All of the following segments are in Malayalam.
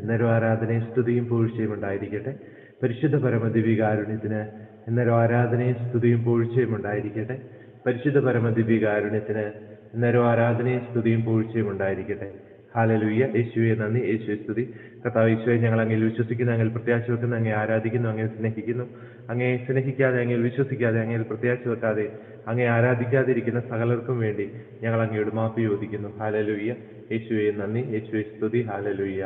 എന്നൊരു ആരാധനയും സ്തുതിയും പൂഴ്ചയും ഉണ്ടായിരിക്കട്ടെ. പരിശുദ്ധ പരമദിവികാരുണ്യത്തിന് എന്നൊരു ആരാധനയും സ്തുതിയും പൂഴ്ചയും ഉണ്ടായിരിക്കട്ടെ. പരിശുദ്ധ പരമദിവികാരുണ്യത്തിന് എന്നൊരു ആരാധനയും സ്തുതിയും പൂഴ്ചയും ഉണ്ടായിരിക്കട്ടെ. ഹാലലുയ്യ യേശുവെ നന്ദി. യേശുവെ സ്തുതി. കർത്താവ് യേശുവെ ഞങ്ങൾ അങ്ങയിൽ വിശ്വസിക്കുന്നു അങ്ങയിൽ പ്രത്യാശ വെക്കുന്നു അങ്ങേ ആരാധിക്കുന്നു അങ്ങേ സ്നേഹിക്കുന്നു. അങ്ങേ സ്നേഹിക്കാതെ അങ്ങയിൽ വിശ്വസിക്കാതെ അങ്ങയിൽ പ്രത്യാശ വെക്കാതെ ആരാധിക്കാതെ ഇരിക്കുന്ന സകലർക്കും വേണ്ടി ഞങ്ങൾ അങ്ങയോട് മാപ്പ് ചോദിക്കുന്നു. ഹാലലുയ്യ യേശുവെ നന്ദി. യേശുവെ സ്തുതി. ഹാലലുയ്യ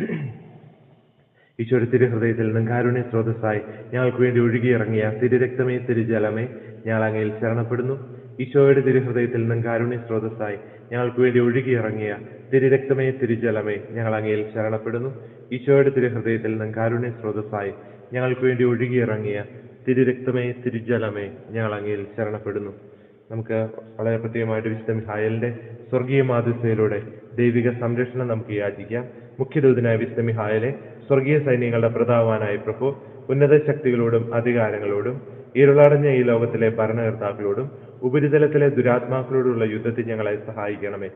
ഈശോയുടെ തിരുഹൃദയത്തിൽ നിന്നും കാരുണ്യ സ്രോതസ്സായി ഞങ്ങൾക്ക് വേണ്ടി ഒഴുകിയിറങ്ങിയ തിരുരക്തമേ തിരുജലമേ ഞങ്ങൾ അങ്ങയിൽ ശരണപ്പെടുന്നു. ഈശോയുടെ തിരുഹൃദയത്തിൽ നിന്നും കാരുണ്യ സ്രോതസ്സായി ഞങ്ങൾക്ക് വേണ്ടി ഒഴുകിയിറങ്ങിയ തിരുരക്തമേ തിരുജലമേ ഞങ്ങൾ അങ്ങയിൽ ശരണപ്പെടുന്നു. ഈശോയുടെ തിരുഹൃദയത്തിൽ നിന്നും കാരുണ്യ സ്രോതസ്സായി ഞങ്ങൾക്ക് വേണ്ടി ഒഴുകിയിറങ്ങിയ തിരുരക്തമേ തിരുജലമേ ഞങ്ങൾ അങ്ങയിൽ ശരണപ്പെടുന്നു. നമുക്ക് വളരെ പ്രത്യേകമായിട്ട് വിശുദ്ധ മിഹായലിന്റെ സ്വർഗീയ മാതൃസയിലൂടെ ദൈവിക സംരക്ഷണം നമുക്ക് യാചിക്കാം. മുഖ്യദൂതനായ വിശുദ്ധ സ്വർഗീയ സൈന്യങ്ങളുടെ പ്രതാപവാനായ പ്രഭു ഉന്നത ശക്തികളോടും അധികാരങ്ങളോടും ഇരുളടഞ്ഞ ഈ ലോകത്തിലെ ഭരണകർത്താക്കളോടും ഉപരിതലത്തിലെ ദുരാത്മാക്കളോടുള്ള യുദ്ധത്തിൽ ഞങ്ങളെ സഹായിക്കണമേ.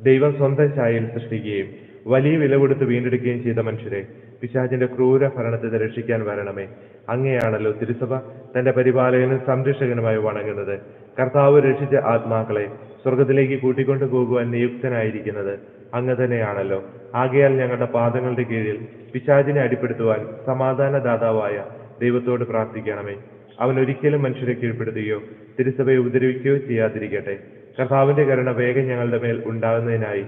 ദൈവം സ്വന്തം ഛായയിൽ സൃഷ്ടിക്കുകയും വലിയ വില കൊടുത്ത് വീണ്ടെടുക്കുകയും ചെയ്ത മനുഷ്യരെ പിശാചിന്റെ ക്രൂര ഭരണത്തെ രക്ഷിക്കാൻ വരണമേ. അങ്ങയാണല്ലോ തിരുസഭ തന്റെ പരിപാലകനും സംരക്ഷകനുമായി വണങ്ങുന്നത്. കർത്താവ് രക്ഷിച്ച ആത്മാക്കളെ സ്വർഗത്തിലേക്ക് കൂട്ടിക്കൊണ്ടു പോകുവാൻ നിയുക്തനായിരിക്കുന്നത് അങ്ങ് തന്നെയാണല്ലോ. ആകയാൽ ഞങ്ങളുടെ പാദങ്ങളുടെ കീഴിൽ പിശാചിനെ അടിപ്പെടുത്തുവാൻ സമാധാനദാതാവായ ദൈവത്തോട് പ്രാർത്ഥിക്കണമേ. അവൻ ഒരിക്കലും മനുഷ്യരെ കീഴ്പ്പെടുത്തുകയോ തിരുസഭയെ ഉപദ്രവിക്കുകയോ ചെയ്യാതിരിക്കട്ടെ. കർത്താവിന്റെ കരുണ വേഗം ഞങ്ങളുടെ മേൽ ഉണ്ടാകുന്നതിനായി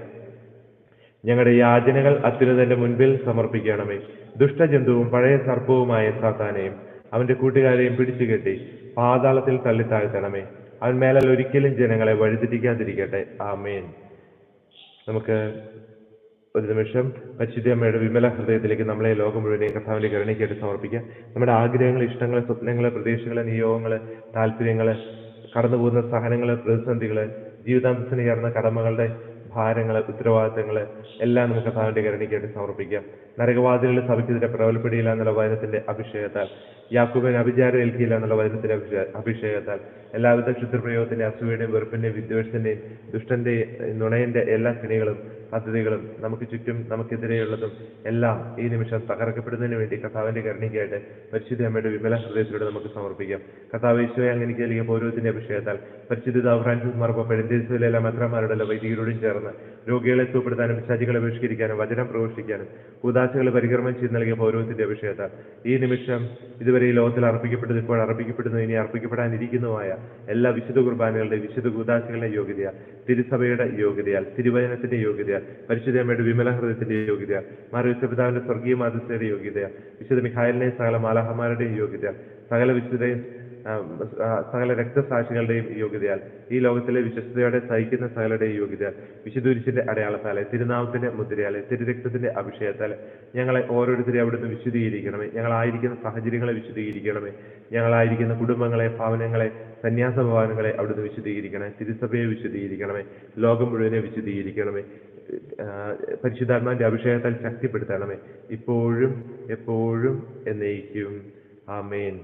ഞങ്ങളുടെ യാചനകൾ അത്യുന്നതന്റെ മുൻപിൽ സമർപ്പിക്കണമേ. ദുഷ്ടജന്തുവും പഴയ സർപ്പവുമായ സാത്താനെയും അവന്റെ കൂട്ടുകാരെയും പിടിച്ചുകെട്ടി പാതാളത്തിൽ തള്ളിത്താഴ്ത്തണമേ. അവൻ മേലാൽ ഒരിക്കലും ജനങ്ങളെ വഴിതിരിക്കാതിരിക്കട്ടെ ആമേൻ. നമുക്ക് ഒരു നിമിഷം പരിശുദ്ധിയമ്മയുടെ വിമല ഹൃദയത്തിലേക്ക് നമ്മളെ ലോകം മുഴുവനെയും കർത്താവിന്റെ കരുണയ്ക്കായിട്ട് സമർപ്പിക്കാം നമ്മുടെ ആഗ്രഹങ്ങൾ ഇഷ്ടങ്ങൾ സ്വപ്നങ്ങൾ പ്രതീക്ഷകൾ നിയോഗങ്ങൾ താല്പര്യങ്ങൾ കടന്നുപോകുന്ന സഹനങ്ങൾ പ്രതിസന്ധികൾ ജീവിതാന്തസ്സിന് ചേർന്ന കടമകളുടെ ഭാരങ്ങൾ ഉത്തരവാദിത്തങ്ങൾ എല്ലാം നമുക്ക് കർത്താവിന്റെ കരുണയ്ക്കായിട്ട് സമർപ്പിക്കാം. നരകവാദികളുടെ സഭയ്ക്കെതിരെ പ്രബലപ്പെടിയില്ല എന്നുള്ള വചനത്തിന്റെ അഭിഷേകത്താൽ. യാക്കൂബിന് അഭിചാരം ഏൽക്കിയില്ല എന്നുള്ള വചനത്തിന്റെ അഭിഷേ- അഭിഷേകത്താൽ. എല്ലാവിധ ക്ഷുദ്രപ്രയോഗത്തിന്റെ അസൂയയുടെയും വെറുപ്പിന്റെയും വിദ്വേഷത്തിന്റെയും ദുഷ്ടന്റെ നുണയന്റെ എല്ലാ കെണികളും പദ്ധതികളും നമുക്ക് ചുറ്റും നമുക്കെതിരെയുള്ളതും എല്ലാം ഈ നിമിഷം തകർക്കപ്പെടുന്നതിന് വേണ്ടി കഥാവിന്റെ കരുണയ്ക്കായിട്ട് പരിശുദ്ധ അമ്മയുടെ വിമല ഹൃദയത്തിലൂടെ നമുക്ക് സമർപ്പിക്കാം. കർത്താവ് ഈശോയെ അങ്ങനെ നൽകിയ പൗരവത്തിന്റെ അഭിഷേകത്താൽ പരിശുദ്ധ ഫ്രാൻസിസ് മാർപ്പ പെരുന്തേശ്വരിലെ മാത്രമാരുടെ വൈദികരോടും ചേർന്ന് രോഗികളെ സുഖപ്പെടുത്താനും പിശാചികളെ ബഹിഷ്കരിക്കാനും വചനം പ്രഘോഷിക്കാനും ഉദാശകളെ പരികർമ്മം ചെയ്ത് നൽകിയ പൗരവത്തിന്റെ അഭിഷേകത്താൽ ഈ നിമിഷം ഇതുവരെ ഈ ലോകത്തിൽ അർപ്പിക്കപ്പെട്ടത് ഇപ്പോൾ അർപ്പിക്കപ്പെടുന്നു. ഇനി അർപ്പിക്കപ്പെടാനിരിക്കുന്നതുമായ എല്ലാ വിശുദ്ധ കുർബാനകളുടെയും വിശുദ്ധ കൂതാശകളുടെ യോഗ്യതയാൽ തിരുസഭയുടെ യോഗ്യതയാൽ തിരുവചനത്തിന്റെ യോഗ്യതയാൽ പരിശുദ്ധമ്മയുടെ വിമല ഹൃദയത്തിന്റെ യോഗ്യത മാറി പിതാവിന്റെ സ്വർഗീയ മാതൃസ്ഥയുടെ യോഗ്യത വിശുദ്ധ മിഖായലിന്റെയും സകല മാലാഹമാരുടെയും യോഗ്യത സകല ആ, സകല രക്തസാക്ഷികളുടെയും യോഗ്യതയാൽ ഈ ലോകത്തിലെ വിശ്വസ്തയോടെ സഹിക്കുന്ന സകലരുടെയും യോഗ്യതയാൽ വിശുദ്ധുരിശിന്റെ അടയാളത്താലെ തിരുനാമത്തിന്റെ മുദ്രയാലെ തിരുരക്തത്തിന്റെ അഭിഷേകത്താലെ ഞങ്ങളെ ഓരോരുത്തരെ അവിടുന്ന് വിശുദ്ധീകരിക്കണമേ ഞങ്ങളായിരിക്കുന്ന സാഹചര്യങ്ങളെ വിശുദ്ധീകരിക്കണമേ ഞങ്ങളായിരിക്കുന്ന കുടുംബങ്ങളെ ഭവനങ്ങളെ സന്യാസ ഭവനങ്ങളെ അവിടുന്ന് വിശുദ്ധീകരിക്കണമേ തിരുസഭയെ വിശുദ്ധീകരിക്കണമേ ലോകം മുഴുവനെ വിശുദ്ധീകരിക്കണമേ. ആ, പരിശുദ്ധാത്മാവിന്റെ അഭിഷേകത്താൽ ശക്തിപ്പെടുത്തണമേ. ഇപ്പോഴും എപ്പോഴും എന്നേക്കും. ആമേൻ.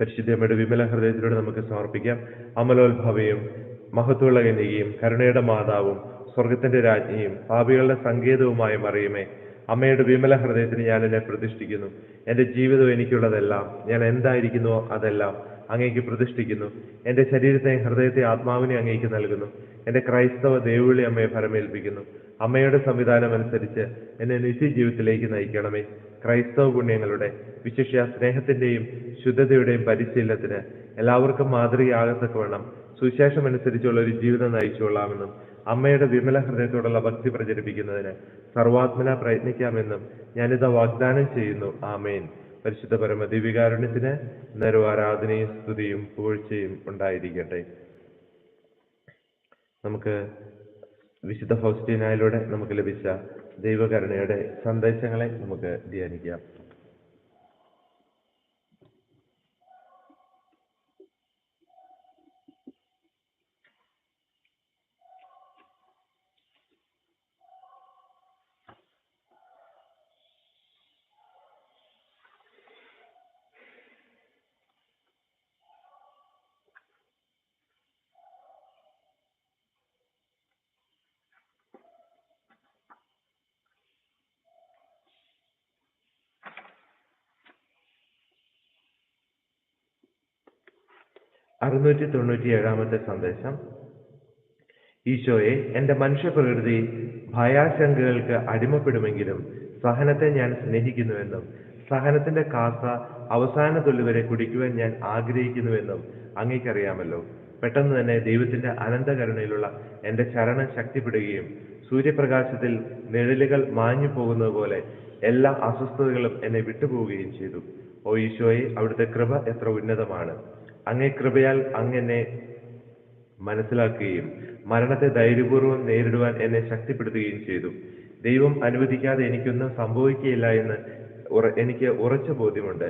പരിശുദ്ധമ്മയുടെ വിമല ഹൃദയത്തിലൂടെ നമുക്ക് സമർപ്പിക്കാം. അമലോത്ഭവയും മഹത്വമുള്ള കന്യകയും കരുണയുടെ മാതാവും സ്വർഗത്തിന്റെ രാജ്ഞിയും പാപികളുടെ സങ്കേതവുമായ മറിയുമേ അമ്മയുടെ വിമല ഹൃദയത്തിന് ഞാൻ എന്നെ പ്രതിഷ്ഠിക്കുന്നു. എന്റെ ജീവിതം എനിക്കുള്ളതെല്ലാം ഞാൻ എന്തായിരിക്കുന്നുവോ അതെല്ലാം അങ്ങേക്ക് പ്രതിഷ്ഠിക്കുന്നു. എന്റെ ശരീരത്തെ ഹൃദയത്തെ ആത്മാവിനെ അങ്ങേക്ക് നൽകുന്നു. എന്റെ ക്രൈസ്തവ ദേവിളി അമ്മയെ ഫലമേൽപ്പിക്കുന്നു അമ്മയുടെ സംവിധാനം അനുസരിച്ച് എന്നെ നിത്യജീവിതത്തിലേക്ക് നയിക്കണമേ. ക്രൈസ്തവ പുണ്യങ്ങളുടെ വിശിഷ്യ സ്നേഹത്തിന്റെയും ശുദ്ധതയുടെയും പരിശീലനത്തിന് എല്ലാവർക്കും മാതൃകയാകത്തക്കവണ്ണം സുശേഷം അനുസരിച്ചുള്ള ഒരു ജീവിതം നയിച്ചുകൊള്ളാമെന്നും അമ്മയുടെ വിമല ഹൃദയത്തോടുള്ള ഭക്തി പ്രചരിപ്പിക്കുന്നതിന് സർവാത്മന പ്രയത്നിക്കാമെന്നും ഞാനിത് വാഗ്ദാനം ചെയ്യുന്നു. ആമേൻ. പരിശുദ്ധ പരമ ദിവ്യകാരുണ്യത്തിന് നേരോ ആരാധനയും സ്തുതിയും പുകഴ്ചയും ഉണ്ടായിരിക്കട്ടെ. നമുക്ക് വിശുദ്ധ ഫൗസ്റ്റീനായിലൂടെ നമുക്ക് ലഭിച്ച ദൈവകരുണയുടെ സന്ദേശങ്ങളെ നമുക്ക് ധ്യാനിക്കാം. അറുന്നൂറ്റി തൊണ്ണൂറ്റി ഏഴാമത്തെ സന്ദേശം. ഈശോയെ എന്റെ മനുഷ്യപ്രകൃതി ഭയാശങ്കകൾക്ക് അടിമപ്പെടുമെങ്കിലും സഹനത്തെ ഞാൻ സ്നേഹിക്കുന്നുവെന്നും സഹനത്തിന്റെ കാസ അവസാന തുള്ളി വരെ കുടിക്കുവാൻ ഞാൻ ആഗ്രഹിക്കുന്നുവെന്നും അങ്ങേക്കറിയാമല്ലോ. പെട്ടെന്ന് തന്നെ ദൈവത്തിന്റെ അനന്തകരുണയിലുള്ള എന്റെ ചരണം ശക്തിപ്പെടുകയും സൂര്യപ്രകാശത്തിൽ നിഴലുകൾ മാഞ്ഞു പോകുന്നത് പോലെ എല്ലാ അസ്വസ്ഥതകളും എന്നെ വിട്ടുപോവുകയും ചെയ്തു. ഓ ഈശോയെ അവിടുത്തെ കൃപ എത്ര ഉന്നതമാണ്. അങ്ങേ കൃപയാൽ അങ്ങെന്നെ മനസ്സിലാക്കുകയും മരണത്തെ ധൈര്യപൂർവം നേരിടുവാൻ എന്നെ ശക്തിപ്പെടുത്തുകയും ചെയ്തു. ദൈവം അനുവദിക്കാതെ എനിക്കൊന്നും സംഭവിക്കുകയില്ല എന്ന് എനിക്ക് ഉറച്ച ബോധ്യമുണ്ട്.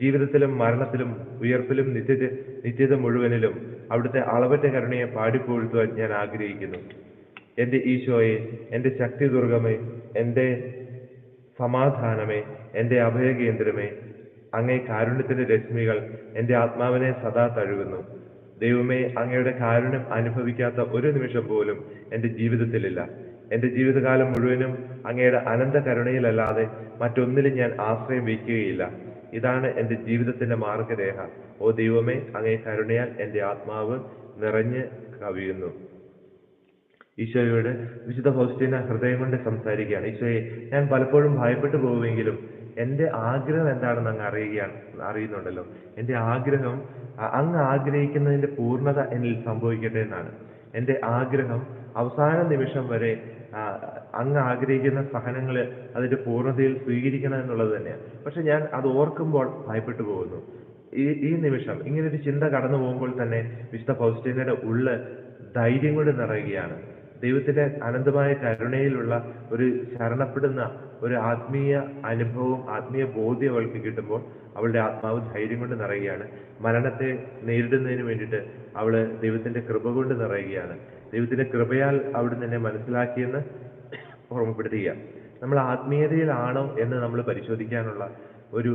ജീവിതത്തിലും മരണത്തിലും ഉയർപ്പിലും നിത്യത നിത്യത മുഴുവനിലും അവിടുത്തെ അളവറ്റ കരുണയെ പാടിപ്പോഴ്ത്തുവാൻ ഞാൻ ആഗ്രഹിക്കുന്നു. എന്റെ ഈശോയെ എന്റെ ശക്തി ദുർഗമേ എന്റെ സമാധാനമേ എന്റെ അഭയകേന്ദ്രമേ അങ്ങേ കാരുണ്യത്തിന്റെ രശ്മികൾ എന്റെ ആത്മാവിനെ സദാ തഴുകുന്നു. ദൈവമേ അങ്ങയുടെ കാരുണ്യം അനുഭവിക്കാത്ത ഒരു നിമിഷം പോലും എന്റെ ജീവിതത്തിലില്ല. എന്റെ ജീവിതകാലം മുഴുവനും അങ്ങയുടെ അനന്ത കരുണയിലല്ലാതെ മറ്റൊന്നിലും ഞാൻ ആശ്രയം വയ്ക്കുകയില്ല. ഇതാണ് എന്റെ ജീവിതത്തിന്റെ മാർഗരേഖ. ഓ ദൈവമേ അങ്ങേ കരുണയാൽ എന്റെ ആത്മാവ് നിറഞ്ഞ് കവിയുന്നു. ഈശോയോട് വിശുദ്ധ ഹോസ്റ്റിന ഹൃദയം കൊണ്ട് സംസാരിക്കുകയാണ്. ഈശോയെ ഞാൻ പലപ്പോഴും ഭയപ്പെട്ടു പോവുമെങ്കിലും എന്റെ ആഗ്രഹം എന്താണെന്ന് അങ്ങ് അറിയുകയാണ് അറിയുന്നുണ്ടല്ലോ. എന്റെ ആഗ്രഹം അങ്ങ് ആഗ്രഹിക്കുന്നതിന്റെ പൂർണത എന്നിൽ സംഭവിക്കട്ടെ എന്നാണ്. എന്റെ ആഗ്രഹം അവസാന നിമിഷം വരെ അങ്ങ് ആഗ്രഹിക്കുന്ന സഹനങ്ങൾ അതിന്റെ പൂർണതയിൽ സ്വീകരിക്കണം എന്നുള്ളത് തന്നെയാണ്. പക്ഷെ ഞാൻ അത് ഓർക്കുമ്പോൾ ഭയപ്പെട്ടു പോകുന്നു. ഈ ഈ നിമിഷം ഇങ്ങനെ ഒരു ചിന്ത കടന്നു പോകുമ്പോൾ തന്നെ വിശുദ്ധ ഫൗസ്റ്റീനയുടെ ഉള്ള് ധൈര്യം കൊണ്ട് നിറയുകയാണ്. ദൈവത്തിന്റെ അനന്തമായ കരുണയിലുള്ള ഒരു ശരണപ്പെടുന്ന ഒരു ആത്മീയ അനുഭവവും ആത്മീയ ബോധ്യം അവൾക്ക് കിട്ടുമ്പോൾ അവളുടെ ആത്മാവ് ധൈര്യം കൊണ്ട് നിറയുകയാണ്. മരണത്തെ നേരിടുന്നതിന് വേണ്ടിയിട്ട് അവൾ ദൈവത്തിന്റെ കൃപ കൊണ്ട് നിറയുകയാണ്. ദൈവത്തിന്റെ കൃപയാൽ അവിടുന്ന് എന്നെ മനസ്സിലാക്കിയെന്ന് ഓർമ്മപ്പെടുത്തുക. നമ്മൾ ആത്മീയതയിലാണോ എന്ന് നമ്മൾ പരിശോധിക്കാനുള്ള ഒരു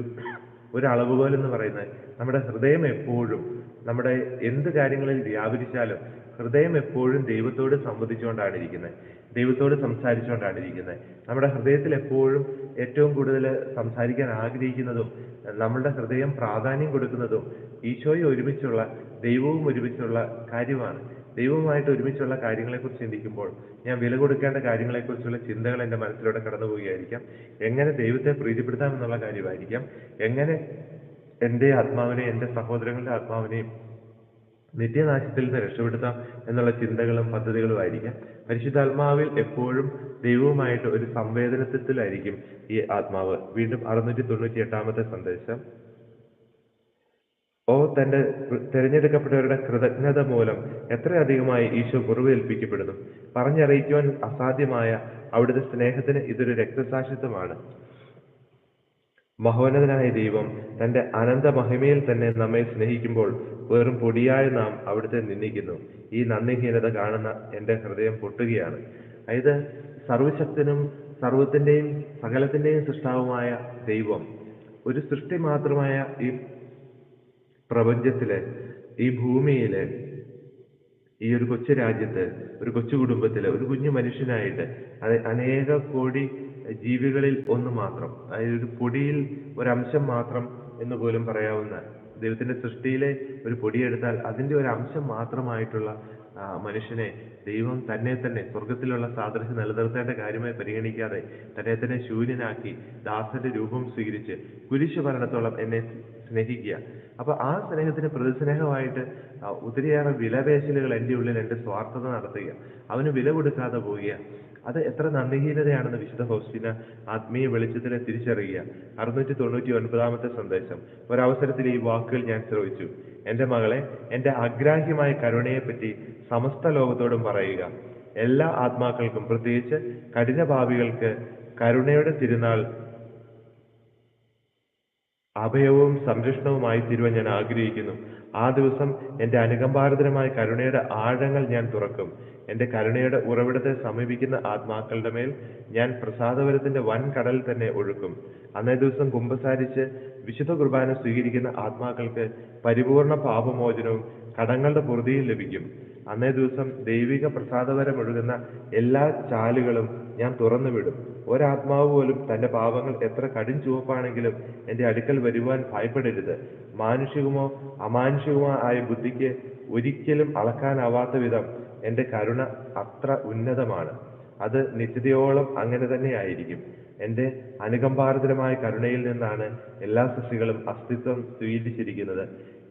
ഒരു അളവുകോൽ എന്ന് പറയുന്നത് നമ്മുടെ ഹൃദയം എപ്പോഴും നമ്മുടെ എന്ത് കാര്യങ്ങളിൽ വ്യാപരിച്ചാലും ഹൃദയം എപ്പോഴും ദൈവത്തോട് സംവദിച്ചുകൊണ്ടാണ് ഇരിക്കുന്നത്. ദൈവത്തോട് സംസാരിച്ചുകൊണ്ടാണ് ഇരിക്കുന്നത്. നമ്മുടെ ഹൃദയത്തിൽ എപ്പോഴും ഏറ്റവും കൂടുതൽ സംസാരിക്കാൻ ആഗ്രഹിക്കുന്നതും നമ്മളുടെ ഹൃദയം പ്രാധാന്യം കൊടുക്കുന്നതും ഈശോയെ ഒരുമിച്ചുള്ള ദൈവവും ഒരുമിച്ചുള്ള കാര്യമാണ്. ദൈവവുമായിട്ട് ഒരുമിച്ചുള്ള കാര്യങ്ങളെക്കുറിച്ച് ചിന്തിക്കുമ്പോൾ ഞാൻ വില കൊടുക്കേണ്ട കാര്യങ്ങളെക്കുറിച്ചുള്ള ചിന്തകൾ എന്റെ മനസ്സിലൂടെ കടന്നു പോവുകയായിരിക്കാം. എങ്ങനെ ദൈവത്തെ പ്രീതിപ്പെടുത്താം എന്നുള്ള കാര്യമായിരിക്കാം. എങ്ങനെ എന്റെ ആത്മാവിനെ എന്റെ സഹോദരങ്ങളുടെ ആത്മാവിനെയും നിത്യനാശത്തിൽ നിന്ന് രക്ഷപ്പെടുത്താം എന്നുള്ള ചിന്തകളും പദ്ധതികളും ആയിരിക്കാം. പരിശുദ്ധാത്മാവിൽ എപ്പോഴും ദൈവവുമായിട്ട് ഒരു സംവേദനത്തിലായിരിക്കും ഈ ആത്മാവ്. വീണ്ടും അറുന്നൂറ്റി തൊണ്ണൂറ്റി എട്ടാമത്തെ സന്ദേശം. ഓ തന്റെ തിരഞ്ഞെടുക്കപ്പെട്ടവരുടെ കൃതജ്ഞത മൂലം എത്രയധികമായി ഈശോ മുറിവേൽപ്പിക്കപ്പെടുന്നു പറഞ്ഞറിയിക്കുവാൻ അസാധ്യമായ അവിടുത്തെ സ്നേഹത്തിന് ഇതൊരു രക്തസാക്ഷിത്വമാണ്. മഹോന്നതനായ ദൈവം തന്റെ അനന്ത മഹിമയിൽ തന്നെ നമ്മെ സ്നേഹിക്കുമ്പോൾ വെറും പൊടിയായ നാം അവിടുത്തെ നിന്ദിക്കുന്നു. ഈ നന്ദിഹീനത കാണുന്ന എന്റെ ഹൃദയം പൊട്ടുകയാണ്. അതായത് സർവശക്തനും സർവത്തിന്റെയും സകലത്തിന്റെയും സൃഷ്ടാവുമായ ദൈവം. ഒരു സൃഷ്ടി മാത്രമായ ഈ പ്രപഞ്ചത്തിലെ ഈ ഭൂമിയിലെ ഈ ഒരു കൊച്ചു രാജ്യത്ത് ഒരു കൊച്ചു കുടുംബത്തിൽ ഒരു കുഞ്ഞു മനുഷ്യനായിട്ട് അനേക കോടി ജീവികളിൽ ഒന്ന് മാത്രം അതായത് ഒരു പൊടിയിൽ ഒരംശം മാത്രം എന്ന് പോലും പറയാവുന്ന ദൈവത്തിന്റെ സൃഷ്ടിയിലെ ഒരു പൊടിയെടുത്താൽ അതിന്റെ ഒരു അംശം മാത്രമായിട്ടുള്ള മനുഷ്യനെ ദൈവം തന്നെ തന്നെ സ്വർഗത്തിലുള്ള സാദൃശ്യം നിലനിർത്തേണ്ട കാര്യമായി പരിഗണിക്കാതെ തന്നെ തന്നെ ശൂന്യനാക്കി ദാസന്റെ രൂപം സ്വീകരിച്ച് കുരിശു മരണത്തോളം എന്നെ സ്നേഹിക്കുക. അപ്പൊ ആ സ്നേഹത്തിന് പ്രതിസ്നേഹമായിട്ട് ഒത്തിരിയേറെ വിലപേശലുകൾ എന്റെ ഉള്ളിൽ എന്റെ സ്വാർത്ഥത നടത്തുക. അവന് വില കൊടുക്കാതെ പോവുക. അത് എത്ര നന്ദിഹീനതയാണെന്ന് വിശുദ്ധ ഫൗസ്റ്റിന ആത്മീയ വെളിച്ചത്തിനെ തിരിച്ചറിയുക. അറുന്നൂറ്റി തൊണ്ണൂറ്റി ഒൻപതാമത്തെ സന്ദേശം. ഒരവസരത്തിൽ ഈ വാക്കുകൾ ഞാൻ ശ്രവിച്ചു. എന്റെ മകളെ എന്റെ അഗ്രാഹ്യമായ കരുണയെപ്പറ്റി സമസ്ത ലോകത്തോടും പറയുക. എല്ലാ ആത്മാക്കൾക്കും പ്രത്യേകിച്ച് കഠിനഭാവികൾക്ക് കരുണയുടെ തിരുനാൾ അഭയവും സംരക്ഷണവുമായി തീരുവാൻ ഞാൻ ആഗ്രഹിക്കുന്നു. ആ ദിവസം എന്റെ അനുകമ്പാരതരമായ കരുണയുടെ ആഴങ്ങൾ ഞാൻ തുറക്കും. എന്റെ കരുണയുടെ ഉറവിടത്തെ സമീപിക്കുന്ന ആത്മാക്കളുടെ മേൽ ഞാൻ പ്രസാദപരത്തിന്റെ വൻ കടൽ തന്നെ ഒഴുക്കും. അന്നേ ദിവസം കുമ്പസാരിച്ച് വിശുദ്ധ കുർബാന സ്വീകരിക്കുന്ന ആത്മാക്കൾക്ക് പരിപൂർണ പാപമോചനവും കടങ്ങളുടെ പൊറുതിയും ലഭിക്കും. അന്നേ ദിവസം ദൈവിക പ്രസാദപരം ഒഴുകുന്ന എല്ലാ ചാലുകളും ഞാൻ തുറന്നുവിടും. ഒരാത്മാവ് പോലും തന്റെ പാപങ്ങൾ എത്ര കടും ചുവപ്പാണെങ്കിലും എന്റെ അടുക്കൽ വരുവാൻ ഭയപ്പെടരുത്. മാനുഷികമോ അമാനുഷികമോ ആയ ബുദ്ധിക്ക് ഒരിക്കലും അളക്കാനാവാത്ത വിധം എന്റെ കരുണ അത്ര ഉന്നതമാണ്. അത് നിത്യതയോളം അങ്ങനെ തന്നെ ആയിരിക്കും എന്റെ അനുകമ്പാർദ്രമായ കരുണയിൽ നിന്നാണ് എല്ലാ സൃഷ്ടികളും അസ്തിത്വം സ്വീകരിച്ചിരിക്കുന്നത്.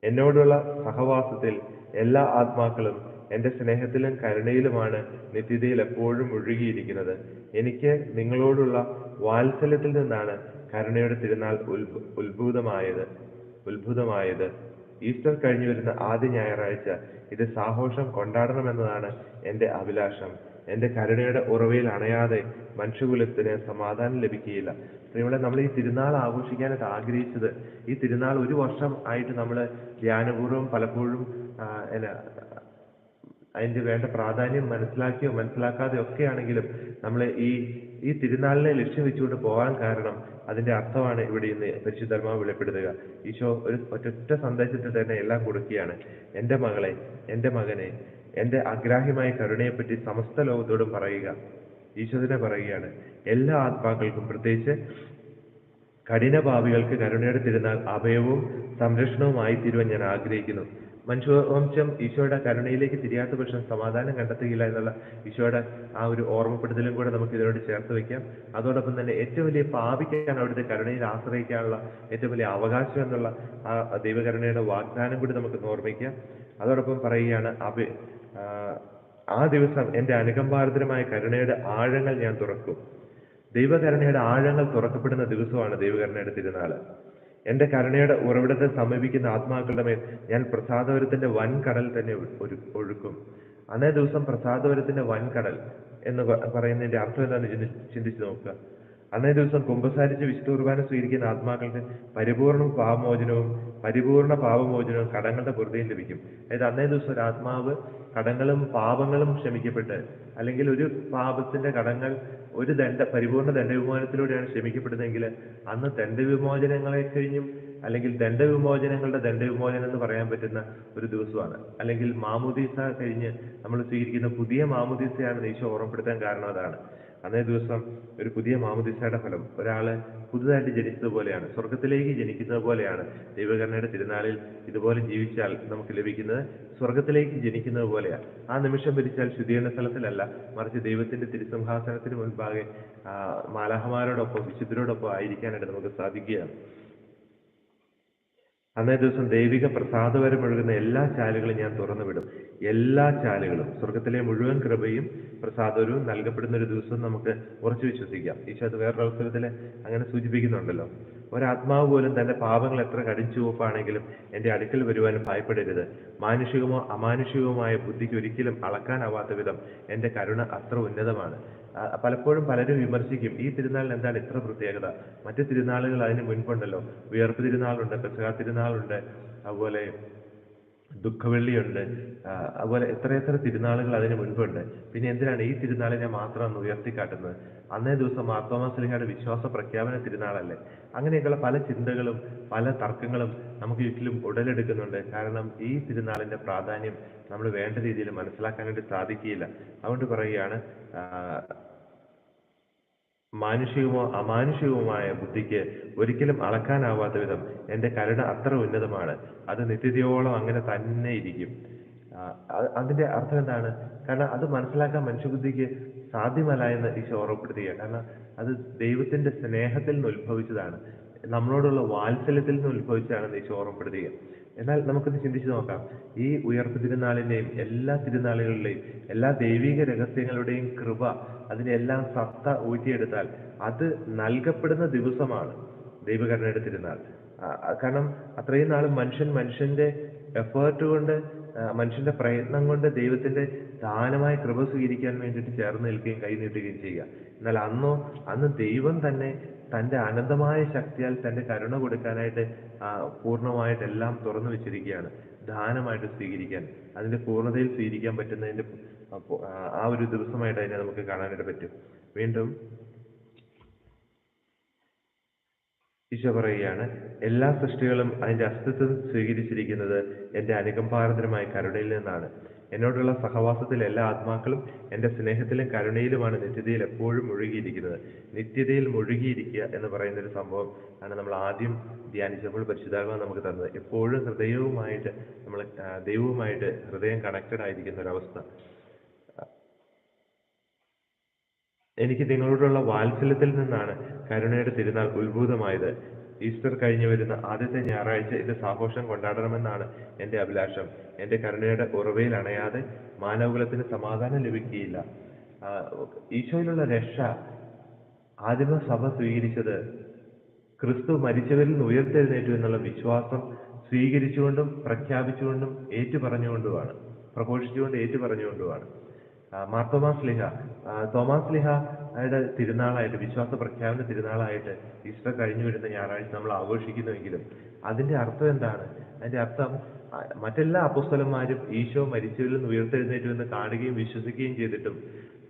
എന്നോടുള്ള സഹവാസത്തിൽ എല്ലാ ആത്മാക്കളും എന്റെ സ്നേഹത്തിലും കരുണയിലുമാണ് നിത്യതയിൽ എപ്പോഴും ഒഴുകിയിരിക്കുന്നത് എനിക്ക് നിങ്ങളോടുള്ള വാത്സല്യത്തിൽ നിന്നാണ് കരുണയുടെ തിരുനാൾ ഉത്ഭു ഉത്ഭുതമായത് ഉത്ഭുതമായത്. ഈസ്റ്റർ കഴിഞ്ഞു വരുന്ന ആദ്യ ഞായറാഴ്ച ഇത് സാഹോഷം കൊണ്ടാടണമെന്നതാണ് എന്റെ അഭിലാഷം. എന്റെ കരുണയുടെ ഉറവയിൽ അണയാതെ മനുഷ്യകുലത്തിന് സമാധാനം ലഭിക്കുകയില്ല. പ്രിയമുള്ള നമ്മൾ ഈ തിരുനാൾ ആഘോഷിക്കാനായിട്ട് ആഗ്രഹിച്ചത് ഈ തിരുനാൾ ഒരു വർഷം ആയിട്ട് നമ്മൾ ധ്യാനപൂർവം പലപ്പോഴും എന്നാ അതിന്റെ വേണ്ട പ്രാധാന്യം മനസ്സിലാക്കിയോ മനസ്സിലാക്കാതെയോ ഒക്കെ ആണെങ്കിലും നമ്മൾ ഈ ഈ തിരുനാളിനെ ലക്ഷ്യം വെച്ചുകൊണ്ട് പോകാൻ കാരണം അതിന്റെ അർത്ഥമാണ് ഇവിടെ ഇന്ന് പരിശുദ്ധർമാവ് വെളിപ്പെടുത്തുക. ഈശോ ഒരു ഒറ്റ സന്ദേശത്തിൽ തന്നെ എല്ലാം കൊടുക്കുകയാണ്. എന്റെ മകളെ എന്റെ മകനെ എന്റെ അഗ്രാഹ്യമായ കരുണയെപ്പറ്റി സമസ്ത ലോകത്തോടും പറയുക. ഈശോ തന്നെ പറയുകയാണ് എല്ലാ ആത്മാക്കൾക്കും പ്രത്യേകിച്ച് കഠിനഭാവികൾക്ക് കരുണയുടെ തിരുനാൾ അഭയവും സംരക്ഷണവുമായി തീരുവാൻ ഞാൻ ആഗ്രഹിക്കുന്നു. മനുഷ്യവംശം ഈശോയുടെ കരുണയിലേക്ക് തിരിയാത്ത പക്ഷം സമാധാനം കണ്ടെത്തുകയില്ല എന്നുള്ള ഈശോയുടെ ആ ഒരു ഓർമ്മപ്പെടുത്തലും കൂടെ നമുക്ക് ഇതിനോട് ചേർത്ത് വെക്കാം. അതോടൊപ്പം തന്നെ ഏറ്റവും വലിയ പാപിക്കാണ് അവിടുത്തെ കരുണയിൽ ആശ്രയിക്കാനുള്ള ഏറ്റവും വലിയ അവകാശം എന്നുള്ള ആ ദൈവകരുണയുടെ വാഗ്ദാനം കൂടി നമുക്ക് ഓർമ്മിക്കാം. അതോടൊപ്പം പറയുകയാണ് അഭി ആ, ദിവസം എന്റെ അനുകമ്പാർദ്രമായ കരുണയുടെ ആഴങ്ങൾ ഞാൻ തുറക്കും. ദൈവകരുണയുടെ ആഴങ്ങൾ തുറക്കപ്പെടുന്ന ദിവസമാണ് ദൈവകരുണയുടെ തിരുനാൾ. എന്റെ കരുണയുടെ ഉറവിടത്തെ സമീപിക്കുന്ന ആത്മാക്കളുടെ മേൽ ഞാൻ പ്രസാദപരത്തിന്റെ വൻകടൽ തന്നെ ഒഴുക്കും. അന്നേ ദിവസം പ്രസാദപരത്തിന്റെ വൻകടൽ എന്ന് പറയുന്നതിന്റെ അർത്ഥം എന്താണെന്ന് ചിന്തി- ചിന്തിച്ചു നോക്കുക. അന്നേ ദിവസം കുമ്പസാരിച്ച് വിശുദ്ധ കുർബാന സ്വീകരിക്കുന്ന ആത്മാക്കൾക്ക് പരിപൂർണ പാപമോചനവും പരിപൂർണ പാപമോചനവും കടങ്ങളുടെ പൊറുതയും ലഭിക്കും. അതായത് അന്നേ ദിവസം ഒരു ആത്മാവ് കടങ്ങളും പാപങ്ങളും ക്ഷമിക്കപ്പെട്ട് അല്ലെങ്കിൽ ഒരു പാപത്തിന്റെ കടങ്ങൾ ഒരു ദണ്ഡ പരിപൂർണ ദണ്ഡവിമോചനത്തിലൂടെയാണ് ക്ഷമിക്കപ്പെടുന്നതെങ്കിൽ അന്ന് ദണ്ഡവിമോചനങ്ങളെ കഴിഞ്ഞും അല്ലെങ്കിൽ ദണ്ഡവിമോചനങ്ങളുടെ ദണ്ഡവിമോചനം എന്ന് പറയാൻ പറ്റുന്ന ഒരു ദിവസമാണ്. അല്ലെങ്കിൽ മാമുദീസ കഴിഞ്ഞ് നമ്മൾ സ്വീകരിക്കുന്ന പുതിയ മാമുദീസയാണ് ഈശോ ഓർമ്മപ്പെടുത്താൻ കാരണം അതാണ്. അന്നേ ദിവസം ഒരു പുതിയ മാമുദിസയുടെ ഫലം. ഒരാൾ പുതുതായിട്ട് ജനിച്ചത് പോലെയാണ് സ്വർഗത്തിലേക്ക് ജനിക്കുന്നത് പോലെയാണ്. ദൈവകരുണയുടെ തിരുനാളിൽ ഇതുപോലെ ജീവിച്ചാൽ നമുക്ക് ലഭിക്കുന്നത് സ്വർഗത്തിലേക്ക് ജനിക്കുന്നത് പോലെയാണ്. ആ നിമിഷം ഭരിച്ചാൽ ശുദ്ധീകരണ സ്ഥലത്തിലല്ല മറിച്ച് ദൈവത്തിന്റെ തിരുസിംഹാസനത്തിന് മുൻപാകെ മാലാഹമാരോടൊപ്പം വിശുദ്ധരോടൊപ്പം ആയിരിക്കാനായിട്ട് നമുക്ക് സാധിക്കുകയാണ്. അന്നേ ദിവസം ദൈവിക പ്രസാദവരം ഒഴുകുന്ന എല്ലാ ചാലുകളും ഞാൻ തുറന്നു വിടും എല്ലാ ചാലുകളും സ്വർഗത്തിലെ മുഴുവൻ കൃപയും പ്രസാദവരവും നൽകപ്പെടുന്ന ഒരു ദിവസം നമുക്ക് ഉറച്ചു വിശ്വസിക്കാം. ഈശോ അത് വേറൊരു അവസരത്തിൽ അങ്ങനെ സൂചിപ്പിക്കുന്നുണ്ടല്ലോ. ഒരാത്മാവ് പോലും തന്റെ പാപങ്ങൾ എത്ര കടിച്ചുവപ്പാണെങ്കിലും എന്റെ അടുക്കൽ വരുവാൻ ഭയപ്പെടരുത്. മാനുഷികമോ അമാനുഷികവുമായ ബുദ്ധിക്ക് ഒരിക്കലും അളക്കാനാവാത്ത വിധം എന്റെ കരുണ അത്ര ഉന്നതമാണ്. പലപ്പോഴും പലരും വിമർശിക്കും ഈ തിരുനാളിന് എന്താണ് ഇത്ര പ്രത്യേകത? മറ്റു തിരുനാളുകൾ അതിന് മുൻപുണ്ടല്ലോ. ഉയർപ്പ് തിരുനാളുണ്ട് പെസഹ തിരുനാളുണ്ട് അതുപോലെ ദുഃഖവെള്ളിയുണ്ട്. അതുപോലെ എത്രയെത്ര എത്ര തിരുനാളുകൾ അതിന് മുൻപുണ്ട്. പിന്നെ എന്തിനാണ് ഈ തിരുനാളിനെ മാത്രം അന്ന് ഉയർത്തിക്കാട്ടുന്നത്? അന്നേ ദിവസം മാർത്തോമാസ്ലിഹയുടെ വിശ്വാസ പ്രഖ്യാപന തിരുനാളല്ലേ? അങ്ങനെയൊക്കെയുള്ള പല ചിന്തകളും പല തർക്കങ്ങളും നമുക്ക് ചുറ്റിലും ഉടലെടുക്കുന്നുണ്ട്. കാരണം ഈ തിരുനാളിന്റെ പ്രാധാന്യം നമ്മൾ വേണ്ട രീതിയിൽ വേണ്ടി സാധിക്കുകയില്ല. അതുകൊണ്ട് പറയുകയാണ് മാനുഷികമോ അമാനുഷികവുമായ ബുദ്ധിക്ക് ഒരിക്കലും അളക്കാനാവാത്ത വിധം എന്റെ കരുണ അത്ര ഉന്നതമാണ്. അത് നിത്യതയോളം അങ്ങനെ തന്നെ ഇരിക്കും. അതിന്റെ അർത്ഥം എന്താണ്? കാരണം അത് മനസ്സിലാക്കാൻ മനുഷ്യബുദ്ധിക്ക് സാധ്യമല്ല എന്ന് ഈശോ ഓർമ്മപ്പെടുത്തുക കാരണം അത് ദൈവത്തിന്റെ സ്നേഹത്തിൽ നിന്ന് ഉത്ഭവിച്ചതാണ്. നമ്മളോടുള്ള വാത്സല്യത്തിൽ നിന്ന് ഉത്ഭവിച്ചതാണെന്ന് ഈശോ ഓർമ്മപ്പെടുത്തുക എന്നാൽ നമുക്കൊന്ന് ചിന്തിച്ചു നോക്കാം. ഈ ഉയർപ്പ് തിരുനാളിന്റെയും എല്ലാ തിരുനാളുകളുടെയും എല്ലാ ദൈവിക രഹസ്യങ്ങളുടെയും കൃപ അതിനെല്ലാം സത്ത ഊറ്റിയെടുത്താൽ അത് നൽകപ്പെടുന്ന ദിവസമാണ് ആ, ആ, കാരണം അത്രയും നാൾ മനുഷ്യൻ മനുഷ്യന്റെ എഫേർട്ട് കൊണ്ട് മനുഷ്യന്റെ പ്രയത്നം കൊണ്ട് ദൈവത്തിന്റെ ദാനമായ കൃപ സ്വീകരിക്കാൻ വേണ്ടിയിട്ട് ചേർന്ന് നിൽക്കുകയും കൈ നീട്ടുകയും ചെയ്യുക. എന്നാൽ അന്നോ അന്ന് ദൈവം തന്നെ തന്റെ അനന്തമായ ശക്തിയാൽ തന്റെ കരുണ കൊടുക്കാനായിട്ട് പൂർണമായിട്ട് എല്ലാം തുറന്നു വെച്ചിരിക്കുകയാണ്. ദാനമായിട്ട് സ്വീകരിക്കാൻ അതിന്റെ പൂർണതയിൽ സ്വീകരിക്കാൻ ആ, ആ ഒരു ദിവസമായിട്ട് അതിനെ നമുക്ക് കാണാനായിട്ട് പറ്റും. വീണ്ടും ഈശോ പറയുകയാണ് എല്ലാ സൃഷ്ടികളും അതിന്റെ അസ്തിത്വം സ്വീകരിച്ചിരിക്കുന്നത് എന്റെ അനുകമ്പാർദ്രമായ കരുണയിൽ നിന്നാണ്. എന്നോടുള്ള സഹവാസത്തിൽ എല്ലാ ആത്മാക്കളും എന്റെ സ്നേഹത്തിലും കരുണയിലുമാണ് നിത്യതയിൽ എപ്പോഴും മുഴുകിയിരിക്കുന്നത്. നിത്യതയിൽ മുഴുകിയിരിക്കുക എന്ന് പറയുന്ന ഒരു സംഭവം ആണ് നമ്മൾ ആദ്യം ധ്യാനിച്ചപ്പോൾ പരിശുദ്ധാത്മ നമുക്ക് തന്നത്. എപ്പോഴും ഹൃദയവുമായിട്ട് നമ്മൾ ദൈവവുമായിട്ട് ഹൃദയം കണക്റ്റഡ് ആയിരിക്കുന്ന ഒരവസ്ഥ എനിക്ക് നിങ്ങളോടുള്ള വാത്സല്യത്തിൽ നിന്നാണ് കരുണയുടെ തിരുനാൾ ഉത്ഭൂതമായത്. ഈസ്റ്റർ കഴിഞ്ഞു വരുന്ന ആദ്യത്തെ ഞായറാഴ്ച ഇത് സാഘോഷം കൊണ്ടാടണമെന്നാണ് എന്റെ അഭിലാഷം. എന്റെ കരുണയുടെ ഉറവയിൽ അണയാതെ മാനവകുലത്തിന് സമാധാനം ലഭിക്കുകയില്ല. ഈശോയിലുള്ള രക്ഷ ആദിമ സഭ സ്വീകരിച്ചത് ക്രിസ്തു മരിച്ചവരിൽ നിന്ന് ഉയർത്തെഴുന്നേറ്റു എന്നുള്ള വിശ്വാസം സ്വീകരിച്ചുകൊണ്ടും പ്രഖ്യാപിച്ചുകൊണ്ടും ഏറ്റുപറഞ്ഞുകൊണ്ടുമാണ് പ്രഘോഷിച്ചുകൊണ്ട് ഏറ്റുപറഞ്ഞുകൊണ്ടുമാണ്. മാർത്തോമാസ് ലിഹ തോമാസ് തോമാസ് ലിഹയുടെ തിരുനാളായിട്ട് വിശ്വാസ പ്രഖ്യാപന തിരുനാളായിട്ട് ഈസ്റ്റർ കഴിഞ്ഞു വരുന്ന ഞായറാഴ്ച നമ്മൾ ആഘോഷിക്കുന്നുവെങ്കിലും അതിന്റെ അർത്ഥം എന്താണ്? അതിന്റെ അർത്ഥം മറ്റെല്ലാ അപ്പോസ്തലന്മാരും ഈശോ മരിച്ചവരിൽ നിന്ന് ഉയർത്തെഴുന്നേറ്റു എന്ന് കാണുകയും വിശ്വസിക്കുകയും ചെയ്തിട്ടും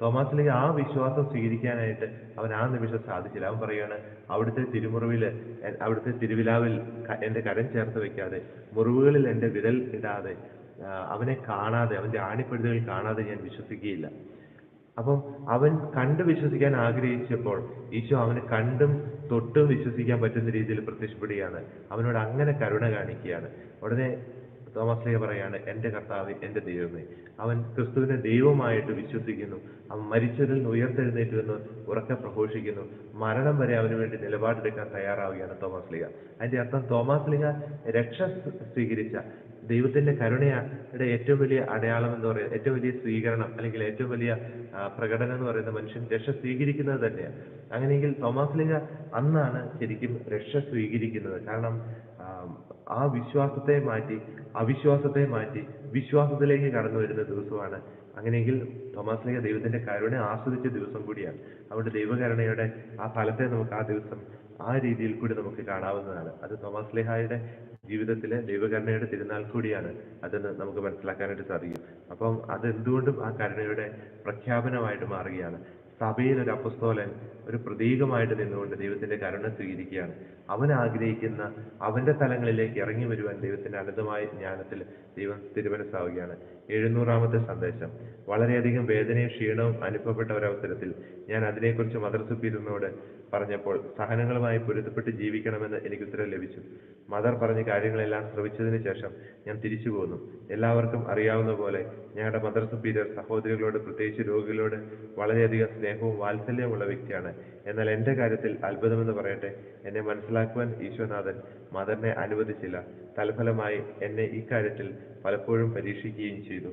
തോമാസിലേക്ക് ആ വിശ്വാസം സ്വീകരിക്കാനായിട്ട് അവൻ ആ നിമിഷം സാധിച്ചില്ല. അവൻ പറയാണ് അവിടുത്തെ തിരുമുറിവിൽ അവിടുത്തെ തിരുവിലാവിൽ എന്റെ കരം ചേർത്ത് വെക്കാതെ മുറിവുകളിൽ എന്റെ വിരൽ ഇടാതെ അവനെ കാണാതെ അവന്റെ ആണിപ്പടുതകൾ കാണാതെ ഞാൻ വിശ്വസിക്കുകയില്ല. അപ്പം അവൻ കണ്ട് വിശ്വസിക്കാൻ ആഗ്രഹിച്ചപ്പോൾ ഈശോ അവന് കണ്ടും തൊട്ടും വിശ്വസിക്കാൻ പറ്റുന്ന രീതിയിൽ പ്രത്യക്ഷപ്പെടുകയാണ്. അവനോട് അങ്ങനെ കരുണ കാണിക്കുകയാണ്. ഉടനെ തോമസ് ലീഹ പറയാണ് എന്റെ കർത്താവ് എന്റെ ദൈവമേ. അവൻ ക്രിസ്തുവിനെ ദൈവമായിട്ട് വിശ്വസിക്കുന്നു. അവൻ മരിച്ചതിൽ നിന്ന് ഉയർത്തെഴുന്നേറ്റു എന്ന് ഉറക്കെ പ്രഘോഷിക്കുന്നു. മരണം വരെ അവന് വേണ്ടി നിലപാടെടുക്കാൻ തയ്യാറാവുകയാണ് തോമസ് ലീഹ അതിന്റെ അർത്ഥം തോമസ് ലീഹ രക്ഷ സ്വീകരിച്ച ദൈവത്തിന്റെ കരുണയുടെ ഏറ്റവും വലിയ അടയാളം എന്ന് പറയുന്നത് ഏറ്റവും വലിയ സ്വീകരണം അല്ലെങ്കിൽ ഏറ്റവും വലിയ പ്രകടനം എന്ന് പറയുന്നത് മനുഷ്യൻ രക്ഷ സ്വീകരിക്കുന്നത് തന്നെയാണ്. അങ്ങനെയെങ്കിൽ തോമാസ്ലിംഗ അന്നാണ് ശരിക്കും രക്ഷ സ്വീകരിക്കുന്നത്. കാരണം ആ, വിശ്വാസത്തെ മാറ്റി അവിശ്വാസത്തെ മാറ്റി വിശ്വാസത്തിലേക്ക് കടന്നു വരുന്ന ദിവസമാണ്. അങ്ങനെയെങ്കിൽ തോമസ് ദൈവത്തിന്റെ കരുണ ആസ്വദിച്ച ദിവസം കൂടിയാണ്. അതുകൊണ്ട് ദൈവകരുണയുടെ ആ ഫലത്തെ നമുക്ക് ആ ദിവസം ആ രീതിയിൽ കൂടി നമുക്ക് കാണാവുന്നതാണ്. അത് തോമസ് ലേഹായുടെ ജീവിതത്തിലെ ദൈവകരുണയുടെ തിരുനാൾ കൂടിയാണ്. അതെന്ന് നമുക്ക് മനസ്സിലാക്കാനായിട്ട് സാധിക്കും. അപ്പം അത് എന്തുകൊണ്ടും ആ കരുണയുടെ പ്രഖ്യാപനമായിട്ട് മാറുകയാണ്. സഭയിൽ ഒരു അപ്പസ്തോലൻ ഒരു പ്രതീകമായിട്ട് നിന്നുകൊണ്ട് ദൈവത്തിന്റെ കരുണ സ്വീകരിക്കുകയാണ്. അവൻ ആഗ്രഹിക്കുന്ന അവന്റെ തലങ്ങളിലേക്ക് ഇറങ്ങി വരുവാൻ ദൈവത്തിന്റെ അനന്തമായ ജ്ഞാനത്തിൽ ദൈവം തിരുമനസ്സാവുകയാണ്. എഴുന്നൂറാമത്തെ സന്ദേശം. വളരെയധികം വേദനയും ക്ഷീണവും അനുഭവപ്പെട്ട ഒരവസരത്തിൽ ഞാൻ അതിനെക്കുറിച്ച് മദർ സുപ്പീരിയറിനോട് പറഞ്ഞപ്പോൾ സഹനങ്ങളുമായി പൊരുത്തപ്പെട്ട് ജീവിക്കണമെന്ന് എനിക്ക് ഉത്തരം ലഭിച്ചു. മദർ പറഞ്ഞ കാര്യങ്ങളെല്ലാം ശ്രവിച്ചതിന് ശേഷം ഞാൻ തിരിച്ചു പോന്നു. എല്ലാവർക്കും അറിയാവുന്ന പോലെ ഞങ്ങളുടെ മദർ സുപ്പീരിയർ സഹോദരികളോട് പ്രത്യേകിച്ച് രോഗികളോട് വളരെയധികം സ്നേഹവും വാത്സല്യവുമുള്ള വ്യക്തിയാണ്. എന്നാൽ എന്റെ കാര്യത്തിൽ അത്ഭുതമെന്ന് പറയട്ടെ എന്നെ മനസ്സിലാക്കുവാൻ ഈശ്വരനാഥൻ മദറിനെ അനുവദിച്ചില്ല. തൽഫലമായി എന്നെ ഇക്കാര്യത്തിൽ കാര്യത്തിൽ പലപ്പോഴും പരീക്ഷിക്കുകയും ചെയ്തു.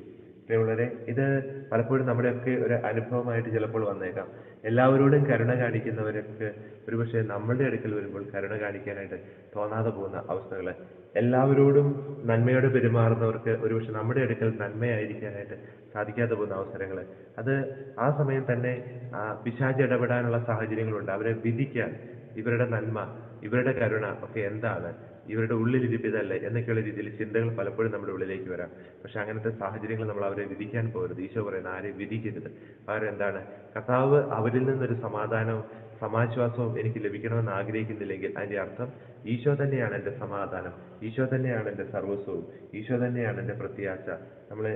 പ്രിയമുള്ളവരെ ഇത് പലപ്പോഴും നമ്മുടെയൊക്കെ ഒരു അനുഭവമായിട്ട് ചിലപ്പോൾ വന്നേക്കാം. എല്ലാവരോടും കരുണ കാണിക്കുന്നവരൊക്കെ ഒരുപക്ഷെ നമ്മളുടെ അടുക്കൽ വരുമ്പോൾ കരുണ കാണിക്കാനായിട്ട് തോന്നാതെ പോകുന്ന അവസ്ഥകൾ എല്ലാവരോടും നന്മയോടെ പെരുമാറുന്നവർക്ക് ഒരുപക്ഷെ നമ്മുടെ അടുക്കൽ നന്മയായിരിക്കാനായിട്ട് സാധിക്കാതെ പോകുന്ന അവസരങ്ങൾ അത് ആ സമയം തന്നെ ആ, പിശാച് ഇടപെടാനുള്ള സാഹചര്യങ്ങളുണ്ട്. അവരെ വിധിക്കാൻ ഇവരുടെ നന്മ ഇവരുടെ കരുണ ഒക്കെ എന്താണ്? ഇവരുടെ ഉള്ളിലിരിപ്പിതല്ലേ എന്നൊക്കെയുള്ള രീതിയിൽ ചിന്തകൾ പലപ്പോഴും നമ്മുടെ ഉള്ളിലേക്ക് വരാം. പക്ഷെ അങ്ങനത്തെ സാഹചര്യങ്ങൾ നമ്മൾ അവരെ വിധിക്കാൻ പോകരുത്. ഈശോ പറയുന്ന ആരെയും വിധിക്കരുത്. പകരം എന്താണ് കർത്താവ് അവരിൽ നിന്നൊരു സമാധാനവും സമാശ്വാസവും എനിക്ക് ലഭിക്കണമെന്ന് ആഗ്രഹിക്കുന്നില്ലെങ്കിൽ അതിന്റെ അർത്ഥം ഈശോ തന്നെയാണ് എന്റെ സമാധാനം. ഈശോ തന്നെയാണ് എന്റെ സർവസ്വവും ഈശോ തന്നെയാണ് എന്റെ പ്രത്യാശ. നമ്മൾ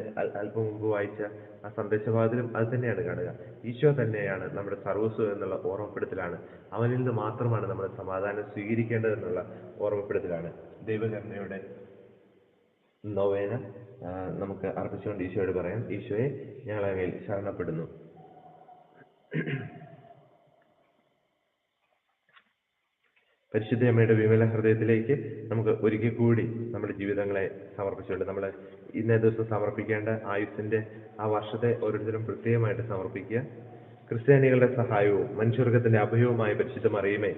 അല്പം മുമ്പ് വായിച്ച ആ സന്ദേശഭാഗത്തിലും അത് തന്നെയാണ് കാണുക. ഈശോ തന്നെയാണ് നമ്മുടെ സർവസ്വം എന്നുള്ള ഓർമ്മപ്പെടുത്തലാണ്. അവനിൽ നിന്ന് മാത്രമാണ് നമ്മൾ സമാധാനം സ്വീകരിക്കേണ്ടതെന്നുള്ള ഓർമ്മപ്പെടുത്തലാണ്. ദൈവകരുണയുടെ നൊവേന നമുക്ക് അർപ്പിച്ചുകൊണ്ട് ഈശോയോട് പറയാം. ഈശോയെ ഞങ്ങളങ്ങയിൽ ശരണപ്പെടുന്നു. പരിശുദ്ധ അമ്മയുടെ വിമല ഹൃദയത്തിലേക്ക് നമുക്ക് ഒരിക്കൽ കൂടി നമ്മുടെ ജീവിതങ്ങളെ സമർപ്പിച്ചുകൊണ്ട് നമ്മൾ ഇന്നേ ദിവസം സമർപ്പിക്കേണ്ട ആയുസിന്റെ ആ വർഷത്തെ ഓരോരുത്തരും പ്രത്യേകമായിട്ട് സമർപ്പിക്കുക. ക്രിസ്ത്യാനികളുടെ സഹായവും മനുഷ്യവർഗത്തിന്റെ അഭയവുമായി പരിശുദ്ധ മറിയുമേ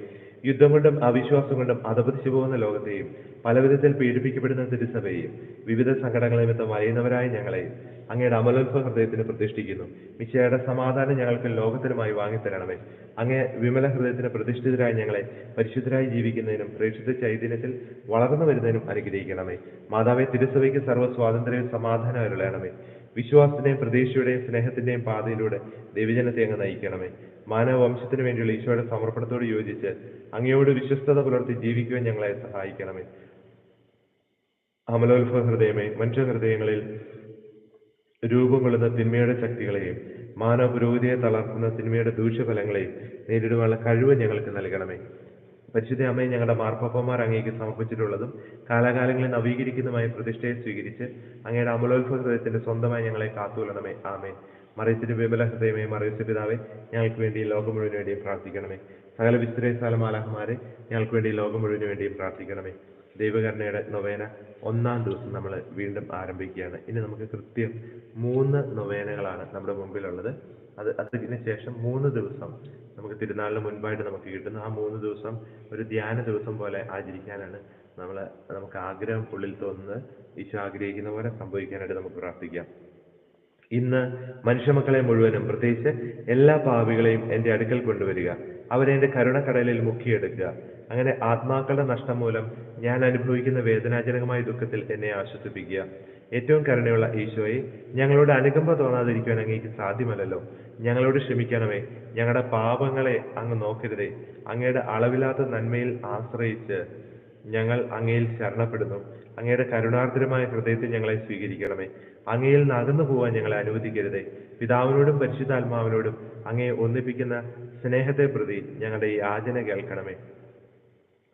യുദ്ധം കൊണ്ടും അവിശ്വാസം കൊണ്ടും അധപതിച്ചു പോകുന്ന ലോകത്തെയും പലവിധത്തിൽ പീഡിപ്പിക്കപ്പെടുന്ന തിരുസഭയെയും വിവിധ സങ്കടങ്ങൾ നിമിത്തം വലയുന്നവരായ ഞങ്ങളെയും അങ്ങയുടെ അമലോത്ഭവ ഹൃദയത്തിന് പ്രതിഷ്ഠിക്കുന്നു. മിശയുടെ സമാധാനം ഞങ്ങൾക്ക് ലോകത്തിനുമായി വാങ്ങിത്തരണമേ. അങ്ങേ വിമല ഹൃദയത്തിന് പ്രതിഷ്ഠിതരായ ഞങ്ങളെ പരിശുദ്ധരായി ജീവിക്കുന്നതിനും പ്രേക്ഷിത ചൈതന്യത്തിൽ വളർന്നു വരുന്നതിനും അനുഗ്രഹിക്കണമേ. മാതാവെ തിരുസഭയ്ക്ക് സർവ സ്വാതന്ത്ര്യവും സമാധാനം അരുളണമേ. വിശ്വാസത്തിന്റെയും പ്രതീക്ഷയുടെയും സ്നേഹത്തിന്റെയും പാതയിലൂടെ ദൈവജനത്തെ അങ്ങ് നയിക്കണമേ. മാനവ വംശത്തിന് വേണ്ടിയുള്ള ഈശോയുടെ സമർപ്പണത്തോട് യോജിച്ച് അങ്ങയോട് വിശ്വസ്തത പുലർത്തി ജീവിക്കുവാൻ ഞങ്ങളെ സഹായിക്കണമേ. അമലോത്ഭവ ഹൃദയമേ മനുഷ്യ ഹൃദയങ്ങളിൽ രൂപം കൊള്ളുന്ന തിന്മയുടെ ശക്തികളെയും മാനവ പുരോഗതിയെ തളർത്തുന്ന തിന്മയുടെ ദൂഷ്യഫലങ്ങളെയും നേരിടുവാനുള്ള കഴിവ് ഞങ്ങൾക്ക് നൽകണമേ. പരിശുദ്ധ അമ്മയെ ഞങ്ങളുടെ മാർപ്പാപ്പന്മാർ അങ്ങേക്ക് സമർപ്പിച്ചിട്ടുള്ളതും കാലാകാലങ്ങളിൽ നവീകരിക്കുന്നതുമായ പ്രതിഷ്ഠയെ സ്വീകരിച്ച് അങ്ങയുടെ അമലോത്ഭവ ഹൃദയത്തിന്റെ സ്വന്തമായി ഞങ്ങളെ കാത്തുകൊള്ളണമേ. ആമേൻ. മറിയത്തിന്റെ വിമല ഹൃദയമേ മറിയസ് പിതാവേ ഞങ്ങൾക്ക് വേണ്ടി ലോകം മുഴുവൻ വേണ്ടിയും പ്രാർത്ഥിക്കണമേ. സകല വിസ്തരേ സ്ഥലമാലാഹമാരെ ഞങ്ങൾക്ക് വേണ്ടി ലോകം മുഴുവൻ വേണ്ടിയും പ്രാർത്ഥിക്കണമേ. ദൈവകരുണയുടെ നൊവേന ഒന്നാം ദിവസം നമ്മൾ വീണ്ടും ആരംഭിക്കുകയാണ്. ഇനി നമുക്ക് കൃത്യം മൂന്ന് നൊവേനകളാണ് നമ്മുടെ മുമ്പിലുള്ളത്. അത് അതിന് ശേഷം മൂന്ന് ദിവസം നമുക്ക് തിരുനാളിന് മുൻപായിട്ട് നമുക്ക് കിട്ടുന്ന. ആ മൂന്ന് ദിവസം ഒരു ധ്യാന ദിവസം പോലെ ആചരിക്കാനാണ് നമ്മൾ നമുക്ക് ആഗ്രഹം ഉള്ളിൽ തോന്നുന്നത്. ഈശോ ആഗ്രഹിക്കുന്ന പോലെ സംഭവിക്കാനായിട്ട് നമുക്ക് പ്രാർത്ഥിക്കാം. ഇന്ന് മനുഷ്യമക്കളെ മുഴുവനും പ്രത്യേകിച്ച് എല്ലാ പാപികളെയും എന്റെ അടുക്കൽ കൊണ്ടുവരിക. അവരെ എന്റെ കരുണക്കടലിൽ മുക്കിയെടുക്കുക. അങ്ങനെ ആത്മാക്കളുടെ നഷ്ടം മൂലം ഞാൻ അനുഭവിക്കുന്ന വേദനാജനകമായ ദുഃഖത്തിൽ എന്നെ ആശ്വസിപ്പിക്കുക. ഏറ്റവും കരുണയുള്ള ഈശോയെ ഞങ്ങളോട് അനുകമ്പ തോന്നാതിരിക്കുവാൻ അങ്ങേക്ക് സാധ്യമല്ലല്ലോ. ഞങ്ങളോട് ക്ഷമിക്കണമേ. ഞങ്ങളുടെ പാപങ്ങളെ അങ്ങ് നോക്കരുതേ. അങ്ങയുടെ അളവില്ലാത്ത നന്മയിൽ ആശ്രയിച്ച് ഞങ്ങൾ അങ്ങയിൽ ശരണപ്പെടുന്നു. അങ്ങയുടെ കരുണാർദ്രമായ ഹൃദയത്തിൽ ഞങ്ങളെ സ്വീകരിക്കണമേ. അങ്ങയിൽ നിന്ന് അകന്നു പോവാൻ ഞങ്ങളെ അനുവദിക്കരുതേ. പിതാവിനോടും പരിശുദ്ധാത്മാവിനോടും അങ്ങയെ ഒന്നിപ്പിക്കുന്ന സ്നേഹത്തെ പ്രതി ഞങ്ങളുടെ ഈ ആചന കേൾക്കണമേ.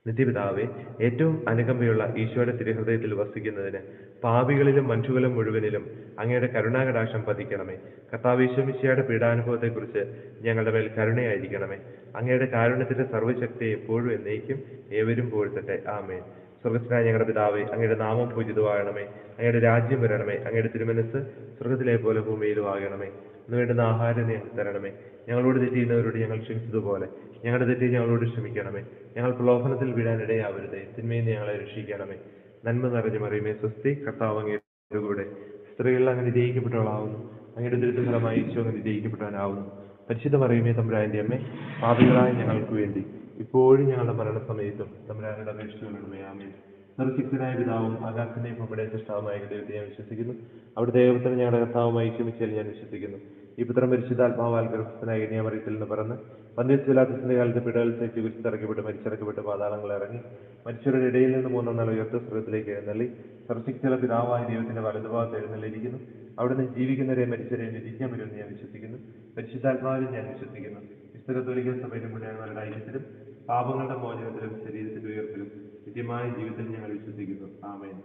നിത്യപിതാവേ ഏറ്റവും അനുകമ്പയുള്ള ഈശോയുടെ തിരുഹൃദയത്തിൽ വസിക്കുന്നതിന് പാപികളിലും മനുഷ്യകുലം മുഴുവനിലും അങ്ങയുടെ കരുണാകടാക്ഷം പതിക്കണമേ. കർത്താവീശ്വമിശയുടെ പീഡാനുഭവത്തെക്കുറിച്ച് ഞങ്ങളുടെ മേൽ കരുണയായിരിക്കണമേ. അങ്ങയുടെ കാരുണ്യത്തിന്റെ സർവശക്തി എപ്പോഴും എന്നേക്കും ഏവരും പോഴ്ത്തട്ടെ. ആമേൻ. സ്വർഗസ്നായ ഞങ്ങളുടെ പിതാവേ അങ്ങയുടെ നാമം പൂജിതമാകണമേ. അങ്ങയുടെ രാജ്യം വരണമേ. അങ്ങയുടെ തിരുമനസ് സ്വർഗത്തിലെ പോലെ ഭൂമിയിലും ആകണമേ ഇന്ന് വേണ്ടുന്ന ആഹാരം തരണമേ. ഞങ്ങളോട് തെറ്റിയുന്നവരോട് ഞങ്ങൾ ക്ഷമിച്ചതുപോലെ ഞങ്ങളുടെ തെറ്റ് ഞങ്ങളോട് ക്ഷമിക്കണമേ. ഞങ്ങൾ പ്രലോഭനത്തിൽ വീഴാനിടയാവരുതേ തിന്മയിൽ ഞങ്ങളെ രക്ഷിക്കണമേ. നന്മ നിറഞ്ഞു മറിയുമേ. സ്വസ്തി കർത്താവ് അങ്ങയുടെ കൂടെ. സ്ത്രീകളിൽ അങ്ങനെ ജയിക്കപ്പെട്ടവളാവുന്നു അങ്ങയുടെ ദുരിതഫലമായി ഈശോ അങ്ങനെ ജയിക്കപ്പെട്ടവനാവുന്നു പരിശുദ്ധ മറിയുമേ തമ്പുരാന്റെ അമ്മേ പാപികളായ ഞങ്ങൾക്ക് വേണ്ടി ഇപ്പോഴും ഞങ്ങളുടെ മരണസമയത്തും തമ്പുരാനുടെ അപേക്ഷിച്ചുകൊള്ളണമേ ആമേൻ സർവശക്തനായ പിതാവും ആകാശത്തിന്റെയും ഭൂമിയുടെ സൃഷ്ടാവുമായ ദൈവത്തെ ഞാൻ വിശ്വസിക്കുന്നു. അവിടെ ദൈവത്തിന് ഞങ്ങളുടെ കർത്താവുമായി ക്ഷമിച്ചാൽ ഞാൻ വിശ്വസിക്കുന്നു. ഈ പുത്രം പരിശുദ്ധാത്മാവാൽ ഗർഭസ്ഥനായി കന്യാമറിയത്തിൽ നിന്ന് പറന്ന് പന്ത്യത്തിലാത്തത്തിന്റെ കാലത്ത് പിടകൽത്തേക്ക് വിരിച്ചിറക്കപ്പെട്ട് മരിച്ചിറക്കപ്പെട്ട് പാതാളങ്ങൾ ഇറങ്ങി മനുഷ്യരുടെ ഇടയിൽ നിന്ന് മൂന്നാം നാൾ ഉയർത്ത സ്വർഗത്തിലേക്ക് എഴുന്നള്ളി. സർവശക്തിയുള്ള പിതാവായ ദൈവത്തിന്റെ വലതുഭാഗത്ത് എഴുന്നള്ളിയിരിക്കുന്നു. അവിടുന്ന് ജീവിക്കുന്നവരെ മരിച്ചവരെ വിധിക്കാൻ വരുമെന്ന് ഞാൻ വിശ്വസിക്കുന്നു. പരിശുദ്ധാത്മാവിൽ ഞാൻ വിശ്വസിക്കുന്നു. വിസ്തരത്തൊലിക്കൽ സഭയിലും അവരുടെ ഐക്യത്തിലും പാപങ്ങളുടെ മോചനത്തിലും ശരീരത്തിന്റെ ഉയർപ്പിലും നിത്യമായ ജീവിതത്തിൽ ഞങ്ങൾ വിശ്വസിക്കുന്നു. ആമേൻ.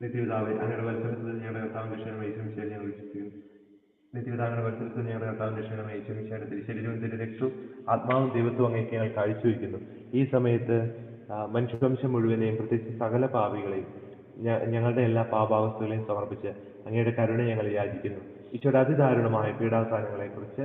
നിത്യപിതാവെ അങ്ങയുടെ വത്സരത്തിൽ ഞങ്ങളുടെ കർത്താവിന്റെ ക്ഷണമായി ക്ഷമിച്ചാൽ ഞങ്ങൾ വിശ്വസിക്കുന്നു. നിത്യപിതാവിന്റെ വത്സരത്തിൽ ഞങ്ങളുടെ കർത്താവിന്റെ ക്ഷണമായി ശരീരവും തിരിശരീരവും തിരുരക്ഷവും ആത്മാവും ദൈവത്വം അങ്ങേക്ക് ഞങ്ങൾ കാഴ്ചവെക്കുന്നു. ഈ സമയത്ത് മനുഷ്യവംശം മുഴുവനെയും പ്രത്യേകിച്ച് സകല പാപികളെയും ഞങ്ങളുടെ എല്ലാ പാപാവസ്ഥകളെയും സമർപ്പിച്ച് അങ്ങയുടെ കരുണ ഞങ്ങൾ യാചിക്കുന്നു. ഈശോയുടെ അതിദാരുണമായ പീഡാസാനങ്ങളെ കുറിച്ച്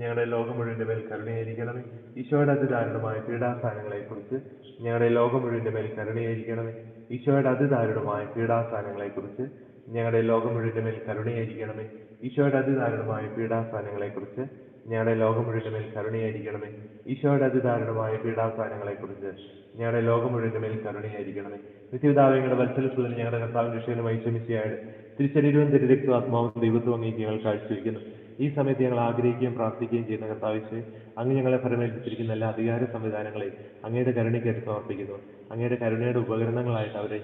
ഞങ്ങളുടെ ലോകം മുഴുവന്റെ മേൽ കരുണയായിരിക്കണമേ. ഈശോയുടെ അതിദാരുണമായ പീഡാസ്ഥാനങ്ങളെക്കുറിച്ച് ഞങ്ങളുടെ ലോകം മുഴുവന്റെ മേൽ കരുണയായിരിക്കണമേ. ഈശോയുടെ അതിദാരുണമായ പീഡാസ്ഥാനങ്ങളെക്കുറിച്ച് ഞങ്ങളുടെ ലോകം മുഴുവന്റെ മേൽ കരുണയായിരിക്കണമേ. ഈശോയുടെ അതിദാരുണമായ പീഡാസ്ഥാനങ്ങളെക്കുറിച്ച് ഞങ്ങളുടെ ലോകം മുഴുവന്റെ മേൽ കരുണയായിരിക്കണമേ. ഈശോയുടെ അതിദാരുണമായ പീഡാസ്ഥാനങ്ങളെക്കുറിച്ച് ഞങ്ങളുടെ ലോകം മുഴുവന്റെ മേൽ കരുണയായിരിക്കണമേ. നിത്യപിതാവിങ്ങളുടെ വത്സലസുതൻ ഞങ്ങളുടെ കർത്താവിന്റെ രക്ഷകനും ഐശ്വമിശയായിട്ട് തിരുശരീരവും തിരുരക്തവും ആത്മാവും ദൈവത്വം അങ്ങേക്ക് ഞങ്ങൾ ഈ സമയത്ത് ഞങ്ങൾ ആഗ്രഹിക്കുകയും പ്രാർത്ഥിക്കുകയും ചെയ്യുന്ന കർത്താവിശ് അങ്ങ് ഞങ്ങളെ ഫലമേൽപ്പിച്ചിരിക്കുന്ന എല്ലാ അധികാര സംവിധാനങ്ങളെയും അങ്ങയുടെ കരുണയ്ക്കായിട്ട് സമർപ്പിക്കുന്നു അങ്ങയുടെ കരുണയുടെ ഉപകരണങ്ങളായിട്ട് അവരെ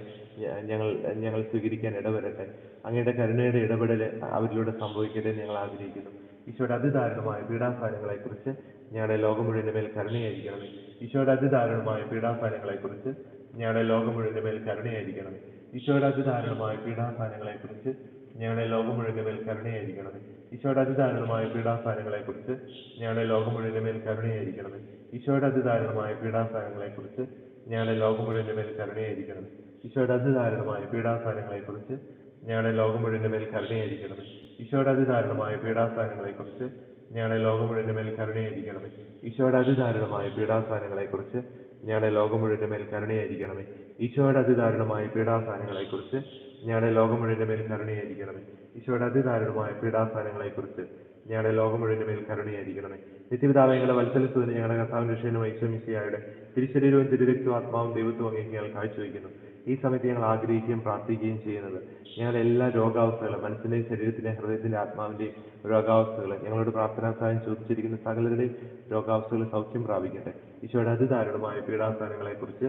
ഞങ്ങൾ ഞങ്ങൾ സ്വീകരിക്കാൻ ഇടവരട്ടെ. അങ്ങയുടെ കരുണയുടെ ഇടപെടൽ അവരിലൂടെ സംഭവിക്കട്ടെ എന്ന് ഞങ്ങൾ ആഗ്രഹിക്കുന്നു. ഈശോയുടെ അതിദാരുണമായ പീഡാസ്ഥാനങ്ങളെ കുറിച്ച് ഞങ്ങളുടെ ലോകം മുഴുവന്റെ മേൽ കരുണയായിരിക്കണമേ. ഈശോയുടെ അതിദാരുണമായ പീഡാസ്ഥാനങ്ങളെ കുറിച്ച് ഞങ്ങളുടെ ലോകം മുഴുവന്റെ മേൽ കരുണയായിരിക്കണമേ. ഈശോയുടെ അതിദാരുണമായ പീഡാസ്ഥാനങ്ങളെ കുറിച്ച് ഞങ്ങളുടെ ലോകം മുഴുവൻ മേൽ കരുണയായിരിക്കണമേ ഈശോയുടെ അതിദാരുണമായ പീഡാസ്ഥാനങ്ങളെ കുറിച്ച് ഞങ്ങളുടെ ലോകം മുഴുവൻ മേൽ കരുണയായിരിക്കണമേ ഈശോയുടെ അതിദാരുണമായ പീഡാസ്ഥാനങ്ങളെ കുറിച്ച് ഞങ്ങളുടെ ലോകം മുഴുവൻ മേൽ കരുണയായിരിക്കണമേ ഈശോയുടെ അതിദാരുണമായ പീഡാസ്ഥാനങ്ങളെ കുറിച്ച് ഞങ്ങളുടെ ലോകം മുഴുവൻ മേൽ കരുണയായിരിക്കണമേ ഈശോയുടെ അതിദാരുണമായ പീഡാസ്ഥാനങ്ങളെ കുറിച്ച് ഞങ്ങളുടെ ലോകം മുഴുവൻ മേൽ കരുണയായിരിക്കണമേ ഈശോയുടെ അതിദാരുണമായ പീഡാസ്ഥാനങ്ങളെ കുറിച്ച് ഞങ്ങളുടെ ലോകം മുഴുവൻ മേൽ കരുണയായിരിക്കണമേ ഈശോയുടെ അതിദാരുണമായ പീഡാസ്ഥാനങ്ങളെ കുറിച്ച് ഞങ്ങളുടെ ലോകം മുഴുവന്റെ മേൽ കരുണയായിരിക്കണമേ. ഈശോയുടെ അതിദാരുണമായ പീഡാസ്ഥാനങ്ങളെക്കുറിച്ച് ഞങ്ങളുടെ ലോകം മുഴുവന്റെ മേൽ കരുണയായിരിക്കണമേ. നിത്യപിതാവ് ഞങ്ങളുടെ വത്സലസുവിന് ഞങ്ങളുടെ കർത്താവിന്റെ രക്ഷകനും ഐശ്വമിശിയായുടെ തിരുശരീരവും തിരുരക്തവും ആത്മാവും ദൈവത്വം അങ്ങേക്ക് ഞങ്ങൾ കാഴ്ചവെക്കുന്നു ഈ സമയത്ത് ഞങ്ങൾ ആഗ്രഹിക്കുകയും പ്രാർത്ഥിക്കുകയും ചെയ്യുന്നത് ഞങ്ങളുടെ എല്ലാ രോഗാവസ്ഥകളും മനസ്സിന്റെയും ശരീരത്തിന്റെയും ഹൃദയത്തിന്റെയും ആത്മാവിന്റെയും രോഗാവസ്ഥകൾ ഞങ്ങളോട് പ്രാർത്ഥനാ സഹായം ചോദിച്ചിരിക്കുന്ന സകലരുടെയും രോഗാവസ്ഥകൾ സൗഖ്യം പ്രാപിക്കട്ടെ. ഈശോയുടെ അതിദാരുണമായ പീഡാസ്ഥാനങ്ങളെക്കുറിച്ച്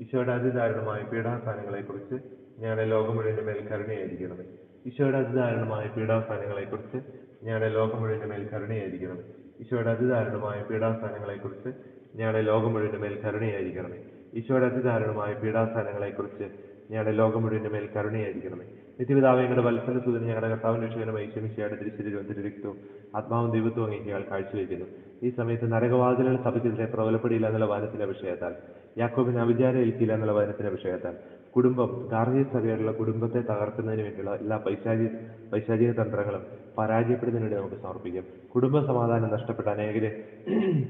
ഈശോയുടെ അതിദാരുണമായ പീഡാസ്ഥാനങ്ങളെക്കുറിച്ച് ഞങ്ങളുടെ ലോകം മുഴുവന്റെ മേൽ കരുണയായിരിക്കണമേ. ഈശോയുടെ അതിദാരുണമായ പീഡാസ്ഥാനങ്ങളെക്കുറിച്ച് ഞങ്ങളുടെ ലോകം മുഴുവന്റെ മേൽ കരുണയായിരിക്കണമേ. ഈശോയുടെ അതിദാരുണമായ പീഡാസ്ഥാനങ്ങളെക്കുറിച്ച് ഞങ്ങളുടെ ലോകം മുഴുവന്റെ മേൽ കരുണയായിരിക്കണമേ. ഈശോയുടെ അതിദാരുണമായ പീഡാസ്ഥാനങ്ങളെക്കുറിച്ച് ഞങ്ങളുടെ ലോകം മുഴുവന്റെ മേൽ കരുണയായിരിക്കണമേ. നിത്യപിതാവ് ഞങ്ങളുടെ വത്സല സൂചന ഞങ്ങളുടെ കർത്താവിന്റെ രക്ഷകനും ഐശ്വമിശയുടെ തിരുശരീരവും തിരുരക്തവും ആത്മാവും ദൈവത്വവും ഞങ്ങൾ കാഴ്ചവെക്കുന്നു ഈ സമയത്ത് നരകവാതിലുകൾ സഭയ്ക്കെതിരെ പ്രബലപ്പെടില്ല എന്നുള്ള വാദത്തിലെ വിഷയത്താൽ യാക്കോബിന് അവിചാരം ഏൽക്കില്ല എന്നുള്ള വചനത്തിന്റെ വിഷയത്താൽ കുടുംബം ഗാർഹിക സഭയായിട്ടുള്ള കുടുംബത്തെ തകർക്കുന്നതിന് വേണ്ടിയുള്ള എല്ലാ പൈശാചി പൈശാചിക തന്ത്രങ്ങളും പരാജയപ്പെടുന്നതിന് വേണ്ടി നമുക്ക് സമർപ്പിക്കാം. കുടുംബ സമാധാനം നഷ്ടപ്പെട്ട അനേകരെ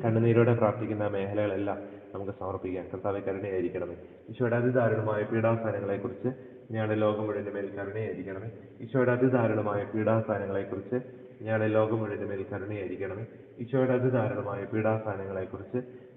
കണ്ണുനീരോടെ പ്രാർത്ഥിക്കുന്ന മേഖലകളെല്ലാം നമുക്ക് സമർപ്പിക്കാം. കർത്താവെ കരുണയായിരിക്കണമേ. ഈശോയുടെ അതിദാരുണമായ പീഡാസ്ഥാനങ്ങളെക്കുറിച്ച് ഞങ്ങളുടെ ലോകം മുഴുവന്റെ മേൽ കരുണയായിരിക്കണമേ. ഈശോയുടെ അതിദാരുണമായ പീഡാസ്ഥാനങ്ങളെക്കുറിച്ച് ഞങ്ങളുടെ ലോകം മുഴുവന്റെ മേൽ കരുണയായിരിക്കണമേ. ഈശോയുടെ അതിദാരുണമായ പീഡാസ്ഥാനങ്ങളെക്കുറിച്ച്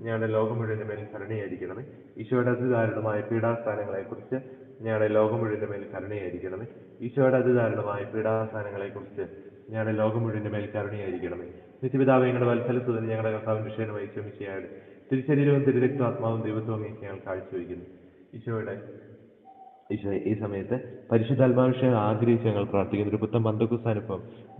ഞങ്ങളുടെ ലോകം മുഴുവന്റെ മേൽ കരുണയായിരിക്കണമേ. ഈശോയുടെ അതിദാരുണമായ പീഡാസ്ഥാനങ്ങളെക്കുറിച്ച് ഞങ്ങളുടെ ലോകം മുഴുവന്റെ മേൽ കരുണയായിരിക്കണമേ. ഈശോയുടെ അതിദാരുണമായ പീഡാസ്ഥാനങ്ങളെക്കുറിച്ച് ഞങ്ങളുടെ ലോകം മുഴുവന്റെ മേൽ കരുണയായിരിക്കണമേ. നിത്യപിതാവ് ഞങ്ങളുടെ വത്സല തന്നെ ഞങ്ങളുടെ കർത്താവിന്റെ വിഷയമായി ക്ഷമിച്ചയാട് തിരുശരീരവും തിരുരക്തം ആത്മാവും ദൈവത്വവും അങ്ങേക്ക് ഞങ്ങൾ കാഴ്ചവെക്കുന്നു ഈശോയുടെ ഈശോ ഈ സമയത്ത് പരിശുദ്ധാത്മാവിഷയം ആഗ്രഹിച്ച് ഞങ്ങൾ പ്രാർത്ഥിക്കുന്നു. ഒരു പുത്തൻ ബന്ധുക്കുസ്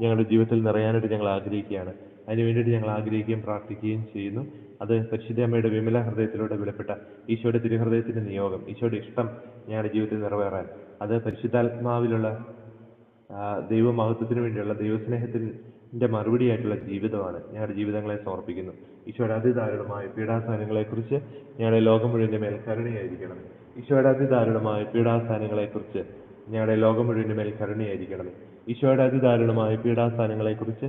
ഞങ്ങളുടെ ജീവിതത്തിൽ നിറയാനായിട്ട് ഞങ്ങൾ ആഗ്രഹിക്കുകയാണ്. അതിനുവേണ്ടിയിട്ട് ഞങ്ങൾ ആഗ്രഹിക്കുകയും പ്രാർത്ഥിക്കുകയും ചെയ്യുന്നു. അത് പരിശുദ്ധയമ്മയുടെ വിമല ഹൃദയത്തിലൂടെ വിളപ്പെട്ട ഈശോയുടെ തിരുഹൃദയത്തിന്റെ നിയോഗം ഈശോയുടെ ഇഷ്ടം ഞങ്ങളുടെ ജീവിതത്തിൽ നിറവേറാൻ. അത് പരിശുദ്ധാത്മാവിലുള്ള ദൈവമഹത്വത്തിന് വേണ്ടിയുള്ള ദൈവസ്നേഹത്തിന്റെ മറുപടിയായിട്ടുള്ള ജീവിതമാണ് ഞങ്ങളുടെ ജീവിതങ്ങളെ സമർപ്പിക്കുന്നു. ഈശോയുടെ അതിദാരുണമായ പീഡാസ്ഥാനങ്ങളെക്കുറിച്ച് ഞങ്ങളുടെ ലോകം മുഴുവന്റെ മേൽ കരുണയായിരിക്കണമേ. ഈശോയുടെ അതിദാരുണമായ പീഡാസ്ഥാനങ്ങളെക്കുറിച്ച് ഞങ്ങളുടെ ലോകം മുഴുവന്റെ മേൽ കരുണയായിരിക്കണമേ. ഈശോയുടെ അതിദാരുണമായ പീഡാസ്ഥാനങ്ങളെക്കുറിച്ച്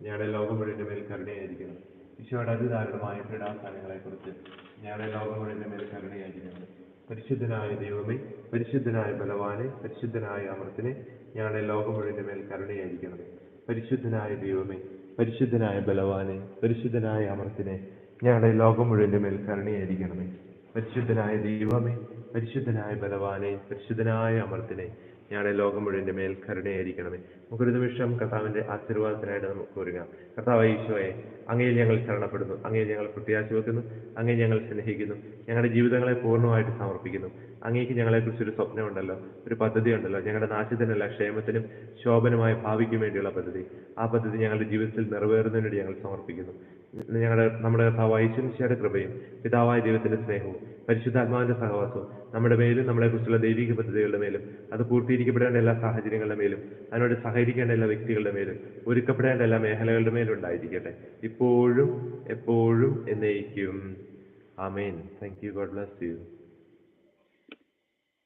ഞങ്ങളുടെ ലോകം മുഴുവന്റെ മേൽ കരുണയായിരിക്കണം ഈശോയുടെ അതിദാരുണമായ പീഡാസ്ഥാനങ്ങളെക്കുറിച്ച് ഞങ്ങളുടെ ലോകം മുഴുവന്റെ മേൽ കരുണയായിരിക്കണം പരിശുദ്ധനായ ദൈവമേ പരിശുദ്ധനായ ബലവാനെ പരിശുദ്ധനായ അമൃത്തിനെ ഞങ്ങളുടെ ലോകം മുഴുവന്റെ മേൽ കരുണയായിരിക്കണം പരിശുദ്ധനായ ദൈവമേ പരിശുദ്ധനായ ബലവാനെ പരിശുദ്ധനായ അമൃത്തിനെ ഞങ്ങളുടെ ലോകം മുഴുവന്റെ മേൽ കരുണയായിരിക്കണമേ. പരിശുദ്ധനായ ദൈവമേ പരിശുദ്ധനായ ബലവാനെ പരിശുദ്ധനായ അമർത്തിനെ ഞങ്ങളുടെ ലോകം മുഴുവന്റെ മേൽ കരുണയായിരിക്കണമേ. നമുക്കൊരു നിമിഷം കർത്താവിന്റെ ആശീർവാദത്തിനായിട്ട് നമുക്ക് ഒരുങ്ങാം. കർത്താവ് ഈശോയെ അങ്ങയിൽ ഞങ്ങൾ ശരണപ്പെടുന്നു. അങ്ങയിൽ ഞങ്ങൾ പ്രത്യാശ വെക്കുന്നു അങ്ങയിൽ ഞങ്ങൾ സ്നേഹിക്കുന്നു. ഞങ്ങളുടെ ജീവിതങ്ങളെ പൂർണമായിട്ട് സമർപ്പിക്കുന്നു. അങ്ങേക്ക് ഞങ്ങളെക്കുറിച്ച് ഒരു സ്വപ്നമുണ്ടല്ലോ. ഒരു പദ്ധതി ഉണ്ടല്ലോ ഞങ്ങളുടെ നാശത്തിനല്ല ക്ഷേമത്തിനും ശോഭനമായ ഭാവിക്കും വേണ്ടിയുള്ള പദ്ധതി. ആ പദ്ധതി ഞങ്ങളുടെ ജീവിതത്തിൽ നിറവേറുന്നതിനു വേണ്ടി ഞങ്ങൾ സമർപ്പിക്കുന്നു. ഞങ്ങളുടെ നമ്മുടെ കർത്താവായ ഈശ്വരയുടെ കൃപയും പിതാവായ ദൈവത്തിന്റെ സ്നേഹവും പരിശുദ്ധാത്മാവിന്റെ സഹവാസവും നമ്മുടെ മേലും നമ്മളെ കുറിച്ചുള്ള ദൈവിക പദ്ധതികളുടെ മേലും അത് പൂർത്തീകരിക്കപ്പെടേണ്ട എല്ലാ സാഹചര്യങ്ങളുടെ മേലും അതിനോട് സഹകരിക്കേണ്ട എല്ലാ വ്യക്തികളുടെ മേലും ഒരുക്കപ്പെടേണ്ട എല്ലാ മേഖലകളുടെ മേലും ഉണ്ടായിരിക്കട്ടെ. ഇപ്പോഴും എപ്പോഴും എന്നേക്കും. ആമേൻ. Thank you god bless you